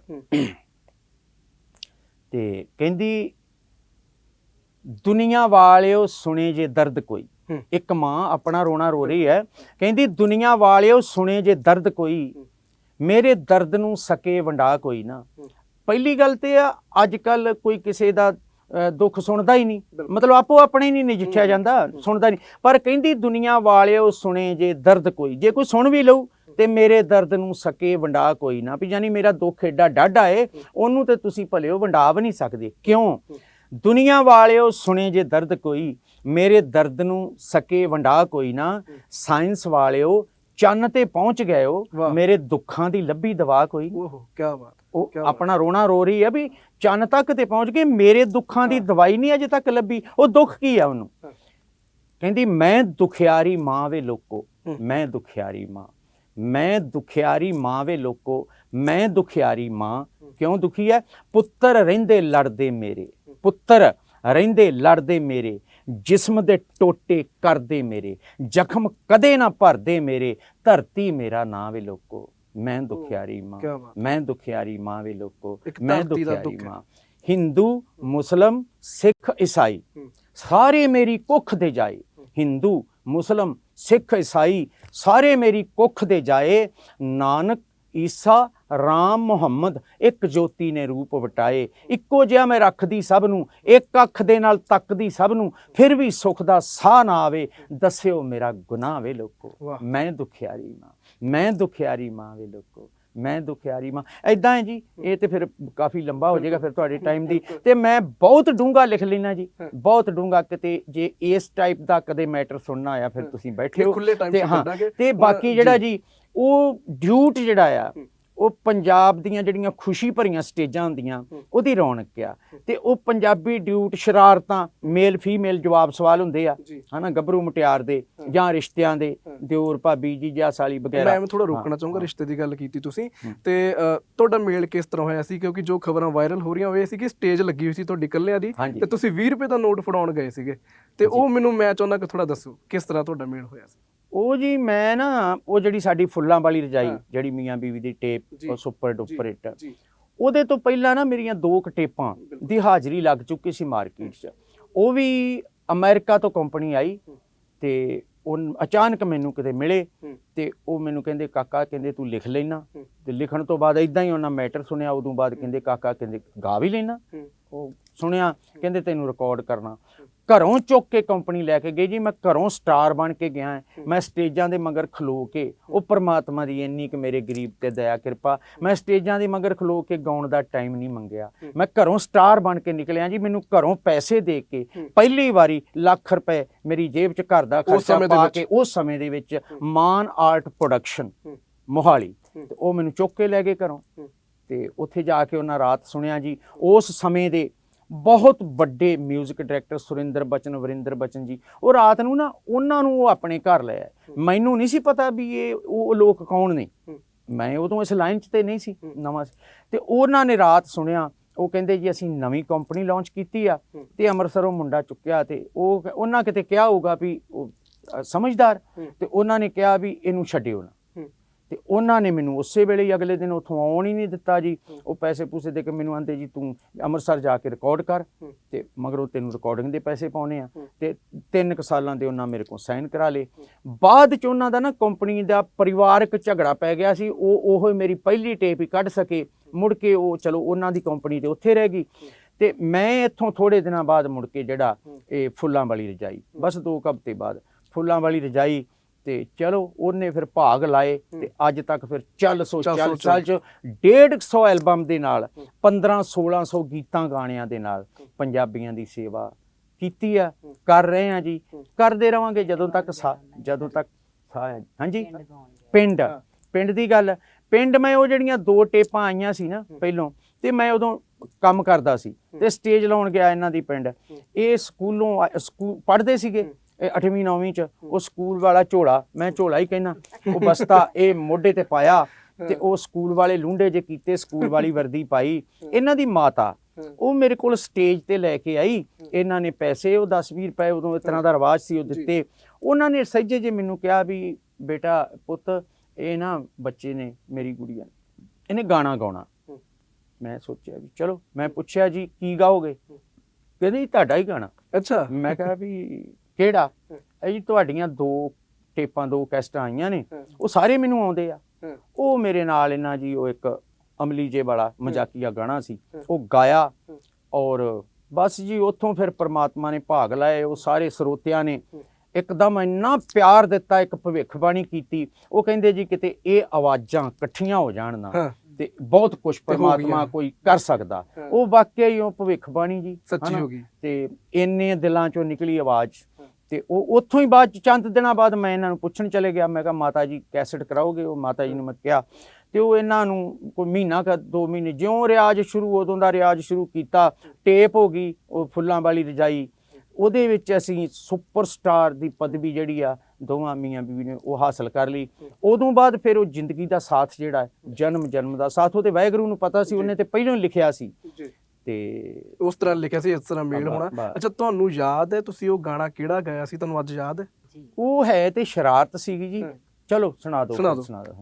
ਤੇ ਕਹਿੰਦੀ ਦੁਨੀਆ ਵਾਲਿਓ ਸੁਣੇ ਜੇ ਦਰਦ ਕੋਈ। ਇੱਕ ਮਾਂ ਆਪਣਾ ਰੋਣਾ ਰੋ ਰਹੀ ਹੈ ਕਹਿੰਦੀ ਦੁਨੀਆ ਵਾਲਿਓ ਸੁਣੇ ਜੇ ਦਰਦ ਕੋਈ ਮੇਰੇ ਦਰਦ ਨੂੰ ਸਕੇ ਵੰਡਾ ਕੋਈ ਨਾ। ਪਹਿਲੀ ਗੱਲ ਤੇ ਆ ਅੱਜ ਕੱਲ ਕੋਈ ਕਿਸੇ ਦਾ ਦੁੱਖ ਸੁਣਦਾ ਹੀ ਨਹੀਂ। ਮਤਲਬ ਆਪੋ ਆਪਣੇ ਹੀ ਨਹੀਂ ਨਜਿੱਠਿਆ। ਜਾਂਦਾ ਸੁਣਦਾ ਨਹੀਂ। ਪਰ ਕਹਿੰਦੀ ਦੁਨੀਆ ਵਾਲਿਓ ਸੁਣੇ ਜੇ ਦਰਦ ਕੋਈ। ਜੇ ਕੋਈ ਸੁਣ ਵੀ ਲਊ ਤੇ ਮੇਰੇ ਦਰਦ ਨੂੰ ਸਕੇ ਵੰਡਾ ਕੋਈ ਨਾ। ਵੀ ਜਾਨੀ ਮੇਰਾ ਦੁੱਖ ਐਡਾ ਡਾਢਾ ਏ ਉਹਨੂੰ ਤੇ ਤੁਸੀਂ ਭਲਿਓ ਵੰਡਾ ਵੀ ਨਹੀਂ ਸਕਦੇ। ਕਿਉਂ? ਦੁਨੀਆ ਵਾਲਿਓ ਸੁਣੇ ਜੇ ਦਰਦ ਕੋਈ ਮੇਰੇ ਦਰਦ ਨੂੰ ਸਕੇ ਵੰਡਾ ਕੋਈ ਨਾ। ਸਾਇੰਸ ਵਾਲਿਓ ਚੰਨ ਤੇ ਪਹੁੰਚ ਗਏ ਹੋ। ਮੇਰੇ ਦੁੱਖਾਂ ਦੀ ਲੱਭੀ ਦਵਾ ਕੋਈ ਓਹੋ ਕੀ ਬਾਤ ਉਹ। ਆਪਣਾ ਰੋਣਾ ਰੋ ਰਹੀ ਹੈ ਵੀ ਚੰਨ ਤੱਕ ਤੇ ਪਹੁੰਚ ਗਏ ਮੇਰੇ ਦੁੱਖਾਂ ਦੀ ਦਵਾਈ ਨਹੀਂ ਅਜੇ ਤੱਕ ਲੱਭੀ। ਉਹ ਦੁੱਖ ਕੀ ਆ ਉਹਨੂੰ? ਹਾਂ। ਕਹਿੰਦੀ ਮੈਂ ਦੁਖਿਆਰੀ ਮਾਂ ਵੇ ਲੋਕੋ ਹੂੰ। ਮੈਂ ਦੁਖਿਆਰੀ ਮਾਂ। ਮੈਂ ਦੁਖਿਆਰੀ ਮਾਂ ਵੇ ਲੋਕੋ ਮੈਂ ਦੁਖਿਆਰੀ ਮਾਂ। ਕਿਉਂ ਦੁਖੀ ਹੈ? ਪੁੱਤਰ ਰਹਿੰਦੇ ਲੜਦੇ ਮੇਰੇ ਪੁੱਤਰ ਰਹਿੰਦੇ ਲੜਦੇ ਮੇਰੇ। ਜਿਸਮ ਦੇ ਟੋਟੇ ਕਰਦੇ ਮੇਰੇ ਜ਼ਖਮ ਕਦੇ ਨਾ ਭਰਦੇ ਮੇਰੇ ਧਰਤੀ ਮੇਰਾ ਨਾਂ ਵੇ ਲੋਕੋ ਮੈਂ ਦੁਖਿਆਰੀ ਮਾਂ ਮੈਂ ਦੁਖਿਆਰੀ ਮਾਂ ਵੇ ਲੋਕੋ ਮੈਂ ਦੁਖਿਆਰੀ। ਮਾਂ। ਹਿੰਦੂ ਮੁਸਲਮ ਸਿੱਖ ਈਸਾਈ। ਸਾਰੇ ਮੇਰੀ ਕੁੱਖ ਦੇ ਜਾਏ। ਹਿੰਦੂ ਮੁਸਲਮ ਸਿੱਖ ਈਸਾਈ ਸਾਰੇ ਮੇਰੀ ਕੁੱਖ ਦੇ ਜਾਏ। ਨਾਨਕ ਈਸਾ ਰਾਮ ਮੁਹੰਮਦ ਇੱਕ ਜੋਤੀ ਨੇ ਰੂਪ ਵਟਾਏ। ਇੱਕੋ ਜਿਹਾ ਮੈਂ ਰੱਖਦੀ ਸਭ ਨੂੰ ਇੱਕ ਅੱਖ ਦੇ ਨਾਲ ਤੱਕਦੀ ਸਭ ਨੂੰ ਫਿਰ ਵੀ ਸੁਖ ਦਾ ਸਾਹ ਨਾ ਆਵੇ ਦੱਸਿਓ ਮੇਰਾ ਗੁਨਾਹ ਵੇ ਲੋਕੋ। ਮੈਂ ਦੁਖਿਆਰੀ ਮਾਂ ਮੈਂ ਦੁਖਿਆਰੀ ਮਾਂ ਵੇ ਲੋਕੋ। ਮੈਂ ਦੁਖਿਆਰੀ ਮਾਂ ਐਦਾਂ ਹੈ ਜੀ ਇਹ ਤੇ ਫਿਰ ਕਾਫੀ ਲੰਬਾ ਹੋ ਜਾਏਗਾ ਫਿਰ ਤੁਹਾਡੇ ਟਾਈਮ ਦੀ ਤੇ ਮੈਂ ਬਹੁਤ ਡੂੰਗਾ ਲਿਖ ਲੈਣਾ ਜੀ। ਬਹੁਤ ਡੂੰਗਾ ਕਿਤੇ ਜੇ ਇਸ ਟਾਈਪ ਦਾ ਕਦੇ ਮੈਟਰ ਸੁਣਨਾ ਆਇਆ ਫਿਰ। ਤੁਸੀਂ ਬੈਠੇ ਹੋ ਤੇ ਹਾਂ ਤੇ ਬਾਕੀ ਜਿਹੜਾ ਜੀ। ਉਹ ਡਿਊਟ ਜਿਹੜਾ ਆ। ਉਹ ਪੰਜਾਬ ਦੀਆਂ ਜਿਹੜੀਆਂ ਖੁਸ਼ੀ ਭਰੀਆਂ ਸਟੇਜਾਂ ਹੁੰਦੀਆਂ। ਉਹਦੀ ਰੌਣਕ ਆ। ਤੇ ਉਹ ਪੰਜਾਬੀ ਡਿਊਟ ਸ਼ਰਾਰਤਾਂ ਮੇਲ ਫੀਮੇਲ ਜਵਾਬ ਸਵਾਲ ਹੁੰਦੇ ਆ ਹਨਾ ਗੱਭਰੂ ਮੁਟਿਆਰ ਦੇ। ਜਾਂ ਰਿਸ਼ਤਿਆਂ ਦੇ। ਦਿਓਰ ਭਾਬੀ ਜੀ ਜਾਂ ਸਾਲੀ ਵਗੈਰਾ। ਮੈਂ ਥੋੜਾ ਰੋਕਣਾ ਚਾਹੂੰਗਾ। ਰਿਸ਼ਤੇ ਦੀ ਗੱਲ ਕੀਤੀ ਤੁਸੀਂ। ਤੇ ਤੁਹਾਡਾ ਮੇਲ ਕਿਸ ਤਰ੍ਹਾਂ ਹੋਇਆ ਸੀ? ਕਿਉਂਕਿ ਜੋ ਖਬਰਾਂ ਵਾਇਰਲ ਹੋ ਰਹੀਆਂ ਹੋਏ ਸੀ ਕਿ ਸਟੇਜ ਲੱਗੀ ਹੋਈ ਸੀ ਤੁਹਾਡੀ ਇਕੱਲਿਆਂ ਦੀ। ਤੇ ਤੁਸੀਂ 20 ਰੁਪਏ ਦਾ ਨੋਟ ਫੜਾਉਣ ਗਏ ਸੀਗੇ। ਤੇ ਉਹ ਮੈਨੂੰ ਮੈਂ ਚਾਹੁੰਦਾ ਕਿ ਥੋੜਾ ਦੱਸੋ ਕਿਸ ਤਰ੍ਹਾਂ ਤੁਹਾਡਾ ਮੇਲ ਹੋਇਆ ਸੀ? ਉਹ ਜੀ ਮੈਂ ਨਾ ਉਹ ਜਿਹੜੀ ਸਾਡੀ ਫੁੱਲਾਂ ਵਾਲੀ ਰਜਾਈ। ਜਿਹੜੀ ਮੀਆਂ ਬੀਵੀ ਦੀ ਟੇਪ ਉਹ ਸੁਪਰ ਡੁਪਰ ਹਿੱਟ ਉਹਦੇ ਤੋਂ ਪਹਿਲਾਂ ਨਾ ਮੇਰੀਆਂ ਦੋ ਕੁ ਟੇਪਾਂ। ਦੀ ਹਾਜ਼ਰੀ ਲੱਗ ਚੁੱਕੀ ਸੀ ਮਾਰਕੀਟ 'ਚ ਉਹ ਵੀ ਅਮਰੀਕਾ ਤੋਂ ਕੰਪਨੀ ਆਈ। ਤੇ ਉਹ ਅਚਾਨਕ ਮੈਨੂੰ ਕਿਤੇ ਮਿਲੇ। ਤੇ ਉਹ ਮੈਨੂੰ ਕਹਿੰਦੇ ਕਾਕਾ ਕਹਿੰਦੇ ਤੂੰ ਲਿਖ ਲੈਣਾ। ਤੇ ਲਿਖਣ ਤੋਂ ਬਾਅਦ ਇਦਾਂ ਹੀ ਉਹਨਾਂ ਮੈਟਰ ਸੁਣਿਆ ਉਦੋਂ ਬਾਅਦ ਕਹਿੰਦੇ ਕਾਕਾ ਕਹਿੰਦੇ ਗਾ ਵੀ ਲੈਣਾ। ਉਹ ਸੁਣਿਆ ਕਹਿੰਦੇ ਤੈਨੂੰ ਰਿਕਾਰਡ ਕਰਨਾ ਘਰੋਂ ਚੁੱਕ ਕੇ ਕੰਪਨੀ ਲੈ ਕੇ ਗਈ ਜੀ ਮੈਂ ਘਰੋਂ ਸਟਾਰ ਬਣ ਕੇ ਗਿਆ। ਮੈਂ ਸਟੇਜਾਂ ਦੇ ਮਗਰ ਖਲੋ ਕੇ ਉਹ ਪ੍ਰਮਾਤਮਾ ਦੀ ਇੰਨੀ ਕਿ ਮੇਰੇ ਗਰੀਬ ਤੇ ਦਇਆ ਕਿਰਪਾ ਮੈਂ ਸਟੇਜਾਂ ਦੇ ਮਗਰ ਖਲੋ ਕੇ ਗਾਉਣ ਦਾ ਟਾਈਮ ਨਹੀਂ ਮੰਗਿਆ। ਮੈਂ ਘਰੋਂ ਸਟਾਰ ਬਣ ਕੇ ਨਿਕਲਿਆ ਜੀ ਮੈਨੂੰ ਘਰੋਂ ਪੈਸੇ ਦੇ ਕੇ। ਪਹਿਲੀ ਵਾਰੀ ਲੱਖ ਰੁਪਏ ਮੇਰੀ ਜੇਬ 'ਚ ਘਰ ਦਾ ਖਰਚਾ ਪਾ। ਕੇ ਉਸ ਸਮੇਂ ਦੇ ਵਿੱਚ ਮਾਨ ਆਰਟ ਪ੍ਰੋਡਕਸ਼ਨ। ਮੋਹਾਲੀ ਉਹ ਮੈਨੂੰ ਚੁੱਕ ਕੇ ਲੈ ਗਏ ਘਰੋਂ। ਤੇ ਉੱਥੇ ਜਾ ਕੇ ਉਹਨਾਂ ਰਾਤ ਸੁਣਿਆ ਜੀ ਉਸ ਸਮੇਂ ਦੇ ਬਹੁਤ ਵੱਡੇ 뮤직 ਡਾਇਰੈਕਟਰ ਸੁਰਿੰਦਰ ਬਚਨ ਵਰਿੰਦਰ ਬਚਨ ਜੀ ਉਹ ਰਾਤ ਨੂੰ ਨਾ ਉਹਨਾਂ ਨੂੰ ਉਹ ਆਪਣੇ ਘਰ ਲੈ ਆਏ। ਮੈਨੂੰ ਨਹੀਂ ਸੀ ਪਤਾ ਵੀ ਇਹ ਉਹ ਲੋਕ ਕੌਣ ਨੇ। ਮੈਂ ਉਦੋਂ ਇਸ ਲਾਈਨ 'ਚ ਤੇ ਨਹੀਂ ਸੀ। ਨਵਾਂ ਸੀ ਤੇ ਉਹਨਾਂ ਨੇ ਰਾਤ ਸੁਣਿਆ ਉਹ ਕਹਿੰਦੇ ਜੀ ਅਸੀਂ ਨਵੀਂ ਕੰਪਨੀ ਲਾਂਚ ਕੀਤੀ ਆ। ਤੇ ਅੰਮ੍ਰਿਤਸਰੋਂ ਮੁੰਡਾ ਚੁੱਕਿਆ ਤੇ ਉਹ ਉਹਨਾਂ ਕਿਤੇ ਕਿਹਾ ਹੋਊਗਾ ਵੀ ਸਮਝਦਾਰ। ਤੇ ਉਹਨਾਂ ਨੇ ਕਿਹਾ ਵੀ ਇਹਨੂੰ ਛੱਡਿਓ ਨਾ ਉਹਨਾਂ ਨੇ ਮੈਨੂੰ ਉਸੇ ਵੇਲੇ ਹੀ ਅਗਲੇ ਦਿਨ ਉੱਥੋਂ ਆਉਣ ਹੀ ਨਹੀਂ ਦਿੱਤਾ ਜੀ। ਉਹ ਪੈਸੇ ਪੂਸੇ ਦੇ ਕੇ ਮੈਨੂੰ ਆਂਦੇ ਜੀ ਤੂੰ ਅੰਮ੍ਰਿਤਸਰ ਜਾ ਕੇ ਰਿਕਾਰਡ ਕਰ। ਤੇ ਮਗਰੋਂ ਤੈਨੂੰ ਰਿਕਾਰਡਿੰਗ ਦੇ ਪੈਸੇ ਪਾਉਣੇ ਆ। ਤੇ ਤਿੰਨ ਕੁ ਸਾਲਾਂ ਦੇ ਉਹਨਾਂ ਮੇਰੇ ਕੋਲ ਸਾਈਨ ਕਰਾ ਲਏ ਬਾਅਦ ਚ ਉਹਨਾਂ ਦਾ ਨਾ ਕੰਪਨੀ ਦਾ ਪਰਿਵਾਰਕ ਝਗੜਾ ਪੈ ਗਿਆ ਸੀ ਉਹ ਉਹ ਮੇਰੀ ਪਹਿਲੀ ਟੇਪ ਹੀ ਕੱਢ ਸਕੇ ਮੁੜ ਕੇ ਉਹ ਚਲੋ ਉਹਨਾਂ ਦੀ ਕੰਪਨੀ ਤੇ ਉੱਥੇ ਰਹਿ ਗਈ ਤੇ ਮੈਂ ਇੱਥੋਂ ਥੋੜੇ ਦਿਨਾਂ ਬਾਅਦ ਮੁੜ ਕੇ ਜਿਹੜਾ। ਇਹ ਫੁੱਲਾਂ ਵਾਲੀ ਰਜਾਈ ਬਸ ਦੋ ਹਫ਼ਤੇ ਬਾਅਦ ਫੁੱਲਾਂ ਵਾਲੀ ਰਜਾਈ ਤੇ ਚਲੋ ਉਹਨੇ ਫਿਰ ਭਾਗ ਲਾਏ ਤੇ ਅੱਜ ਤੱਕ ਫਿਰ ਚੱਲ ਸੋ ਚੱਲ ਸੋ ਚੱਲ ਸਾਲ ਚ 150 ਐਲਬਮ ਦੇ ਨਾਲ 15 1600 ਗੀਤਾਂ ਗਾਣਿਆਂ ਦੇ ਨਾਲ ਪੰਜਾਬੀਆਂ ਦੀ ਸੇਵਾ ਕੀਤੀ ਆ ਕਰ ਰਹੇ ਆ ਜੀ। ਕਰਦੇ ਰਵਾਂਗੇ ਜਦੋਂ ਤੱਕ ਜਦੋਂ ਤੱਕ ਹਾਂਜੀ। ਪਿੰਡ। ਪਿੰਡ। ਦੀ ਗੱਲ ਪਿੰਡ ਮੈਂ ਉਹ ਜਿਹੜੀਆਂ ਦੋ ਟੇਪਾਂ ਆਈਆਂ ਸੀ ਨਾ ਪਹਿਲੋਂ ਤੇ ਮੈਂ ਉਦੋਂ ਕੰਮ ਕਰਦਾ ਸੀ ਤੇ ਸਟੇਜ ਲਾਉਣ ਗਿਆ ਇਹਨਾਂ ਦੀ ਪਿੰਡ। ਇਹ ਸਕੂਲੋਂ ਸਕੂਲ ਪੜ੍ਹਦੇ ਸੀਗੇ। 8ਵੀਂ 9ਵੀਂ ਚ ਉਹ ਸਕੂਲ ਵਾਲਾ ਝੋਲਾ ਮੈਂ ਝੋਲਾ ਹੀ ਕਹਿਣਾ ਉਹ ਬਸਤਾ ਇਹ ਮੋਢੇ ਤੇ ਪਾਇਆ ਤੇ ਉਹ ਸਕੂਲ ਵਾਲੇ ਲੁੰਡੇ ਜੇ ਕੀਤੇ ਸਕੂਲ ਵਾਲੀ ਵਰਦੀ ਪਾਈ। ਇਹਨਾਂ ਦੀ ਮਾਤਾ ਉਹ ਮੇਰੇ ਕੋਲ ਸਟੇਜ ਤੇ ਲੈ ਕੇ ਆਈ। ਇਹਨਾਂ ਨੇ ਪੈਸੇ ਉਹ 10 20 ਰੁਪਏ ਉਦੋਂ ਇਸ ਤਰ੍ਹਾਂ ਦਾ ਰਿਵਾਜ ਸੀ ਉਹ। ਦਿੱਤੇ। ਉਹਨਾਂ ਨੇ ਸਹਿਜੇ ਜੇ ਮੈਨੂੰ ਕਿਹਾ ਵੀ ਬੇਟਾ ਪੁੱਤ ਇਹ ਨਾ ਬੱਚੇ ਨੇ ਮੇਰੀ ਗੁੜੀਆ ਨੇ, ਇਹਨੇ ਗਾਣਾ ਗਾਉਣਾ। ਮੈਂ ਸੋਚਿਆ ਵੀ ਚਲੋ ਮੈਂ ਪੁੱਛਿਆ ਜੀ ਕੀ ਗਾਓਗੇ? ਕਹਿੰਦੇ ਤੁਹਾਡਾ ਹੀ ਗਾਣਾ। ਅੱਛਾ। ਮੈਂ ਕਿਹਾ ਵੀ ਕਿਹੜਾ। ਇਹ ਜੀ ਤੁਹਾਡੀਆਂ ਦੋ ਟੇਪਾਂ ਦੋ ਕੈਸਟਾਂ ਆਈਆਂ ਨੇ। ਉਹ ਸਾਰੇ ਮੈਨੂੰ ਆਉਂਦੇ ਆ। ਉਹ ਮੇਰੇ ਨਾਲ ਇਹਨਾਂ ਜੀ ਉਹ ਇੱਕ ਅਮਲੀ ਜੇ ਵਾਲਾ ਮਜ਼ਾਕੀਆ ਗਾਣਾ ਸੀ। ਉਹ ਗਾਇਆ। ਔਰ ਬਸ ਜੀ ਉੱਥੋਂ ਫਿਰ ਪ੍ਰਮਾਤਮਾ ਨੇ ਭਾਗ ਲਾਏ ਉਹ ਸਾਰੇ ਸਰੋਤਿਆਂ ਨੇ। ਇੱਕਦਮ ਇੰਨਾ ਪਿਆਰ ਦਿੱਤਾ ਇੱਕ ਭਵਿੱਖਬਾਣੀ ਕੀਤੀ ਉਹ ਕਹਿੰਦੇ ਜੀ ਕਿਤੇ ਇਹ ਆਵਾਜ਼ਾਂ ਇਕੱਠੀਆਂ ਹੋ ਜਾਣ ਨਾ ਤੇ ਬਹੁਤ ਕੁਝ ਪ੍ਰਮਾਤਮਾ। ਕੋਈ ਕਰ ਸਕਦਾ। ਉਹ ਵਾਕਿਆ ਹੀ ਉਹ ਭਵਿੱਖਬਾਣੀ ਜੀ ਸੱਚੀ? ਹੋ ਗਈ ਤੇ ਇੰਨੇ ਦਿਲਾਂ ਚੋਂ ਨਿਕਲੀ ਆਵਾਜ਼। ਤੇ ਉਹ ਉੱਥੋਂ ਹੀ ਬਾਅਦ ਚੰਦ ਦਿਨਾਂ ਬਾਅਦ ਮੈਂ ਇਹਨਾਂ ਨੂੰ ਪੁੱਛਣ ਚਲੇ ਗਿਆ, ਮੈਂ ਕਿਹਾ, ਮਾਤਾ ਜੀ, ਕੈਸਟ ਕਰਾਓਗੇ? ਉਹ ਮਾਤਾ ਜੀ ਨੂੰ ਮੈਂ ਕਿਹਾ ਤੇ ਉਹ ਇਹਨਾਂ ਨੂੰ ਕੋਈ ਮਹੀਨਾ ਕ, ਦੋ ਮਹੀਨੇ, ਜਿਉਂ ਰਿਆਜ਼ ਸ਼ੁਰੂ, ਉਦੋਂ ਦਾ ਰਿਆਜ਼ ਸ਼ੁਰੂ ਕੀਤਾ, ਟੇਪ ਹੋ ਗਈ, ਉਹ ਫੁੱਲਾਂ ਵਾਲੀ ਰਜਾਈ। ਉਹਦੇ ਵਿੱਚ ਅਸੀਂ ਸੁਪਰਸਟਾਰ ਦੀ ਪਦਵੀ ਜਿਹੜੀ ਆ, ਦੋਵਾਂ ਮੀਆਂ ਬੀਵੀ ਨੇ ਉਹ ਹਾਸਲ ਕਰ ਲਈ। ਉਦੋਂ ਬਾਅਦ ਫਿਰ ਉਹ ਜ਼ਿੰਦਗੀ ਦਾ ਸਾਥ ਜਿਹੜਾ ਜਨਮ ਜਨਮ ਦਾ ਸਾਥ, ਉਹ ਤੇ ਵਾਹਿਗੁਰੂ ਨੂੰ ਪਤਾ ਸੀ, ਉਹਨੇ ਤੇ ਪਹਿਲਾਂ ਹੀ ਲਿਖਿਆ ਸੀ। ਤੇ ਉਸ ਤਰ੍ਹਾਂ ਲਿਖਿਆ ਸੀ ਇਸ ਤਰ੍ਹਾਂ ਮੇਲ ਬਾ- ਹੋਣਾ। ਬਾ- ਅੱਛਾ ਤੁਹਾਨੂੰ ਯਾਦ ਹੈ ਤੁਸੀਂ ਉਹ ਗਾਣਾ ਕਿਹੜਾ ਗਾਇਆ ਸੀ ਤੁਹਾਨੂੰ ਅੱਜ ਯਾਦ ਹੈ? ਉਹ ਹੈ ਤੇ ਸ਼ਰਾਰਤ ਸੀਗੀ ਜੀ। ਹਾਂ। ਚਲੋ ਸੁਣਾ ਦਿਓ ਸੁਣਾ ਦਿਓ। ਸੁਣਾ ਦਿਓ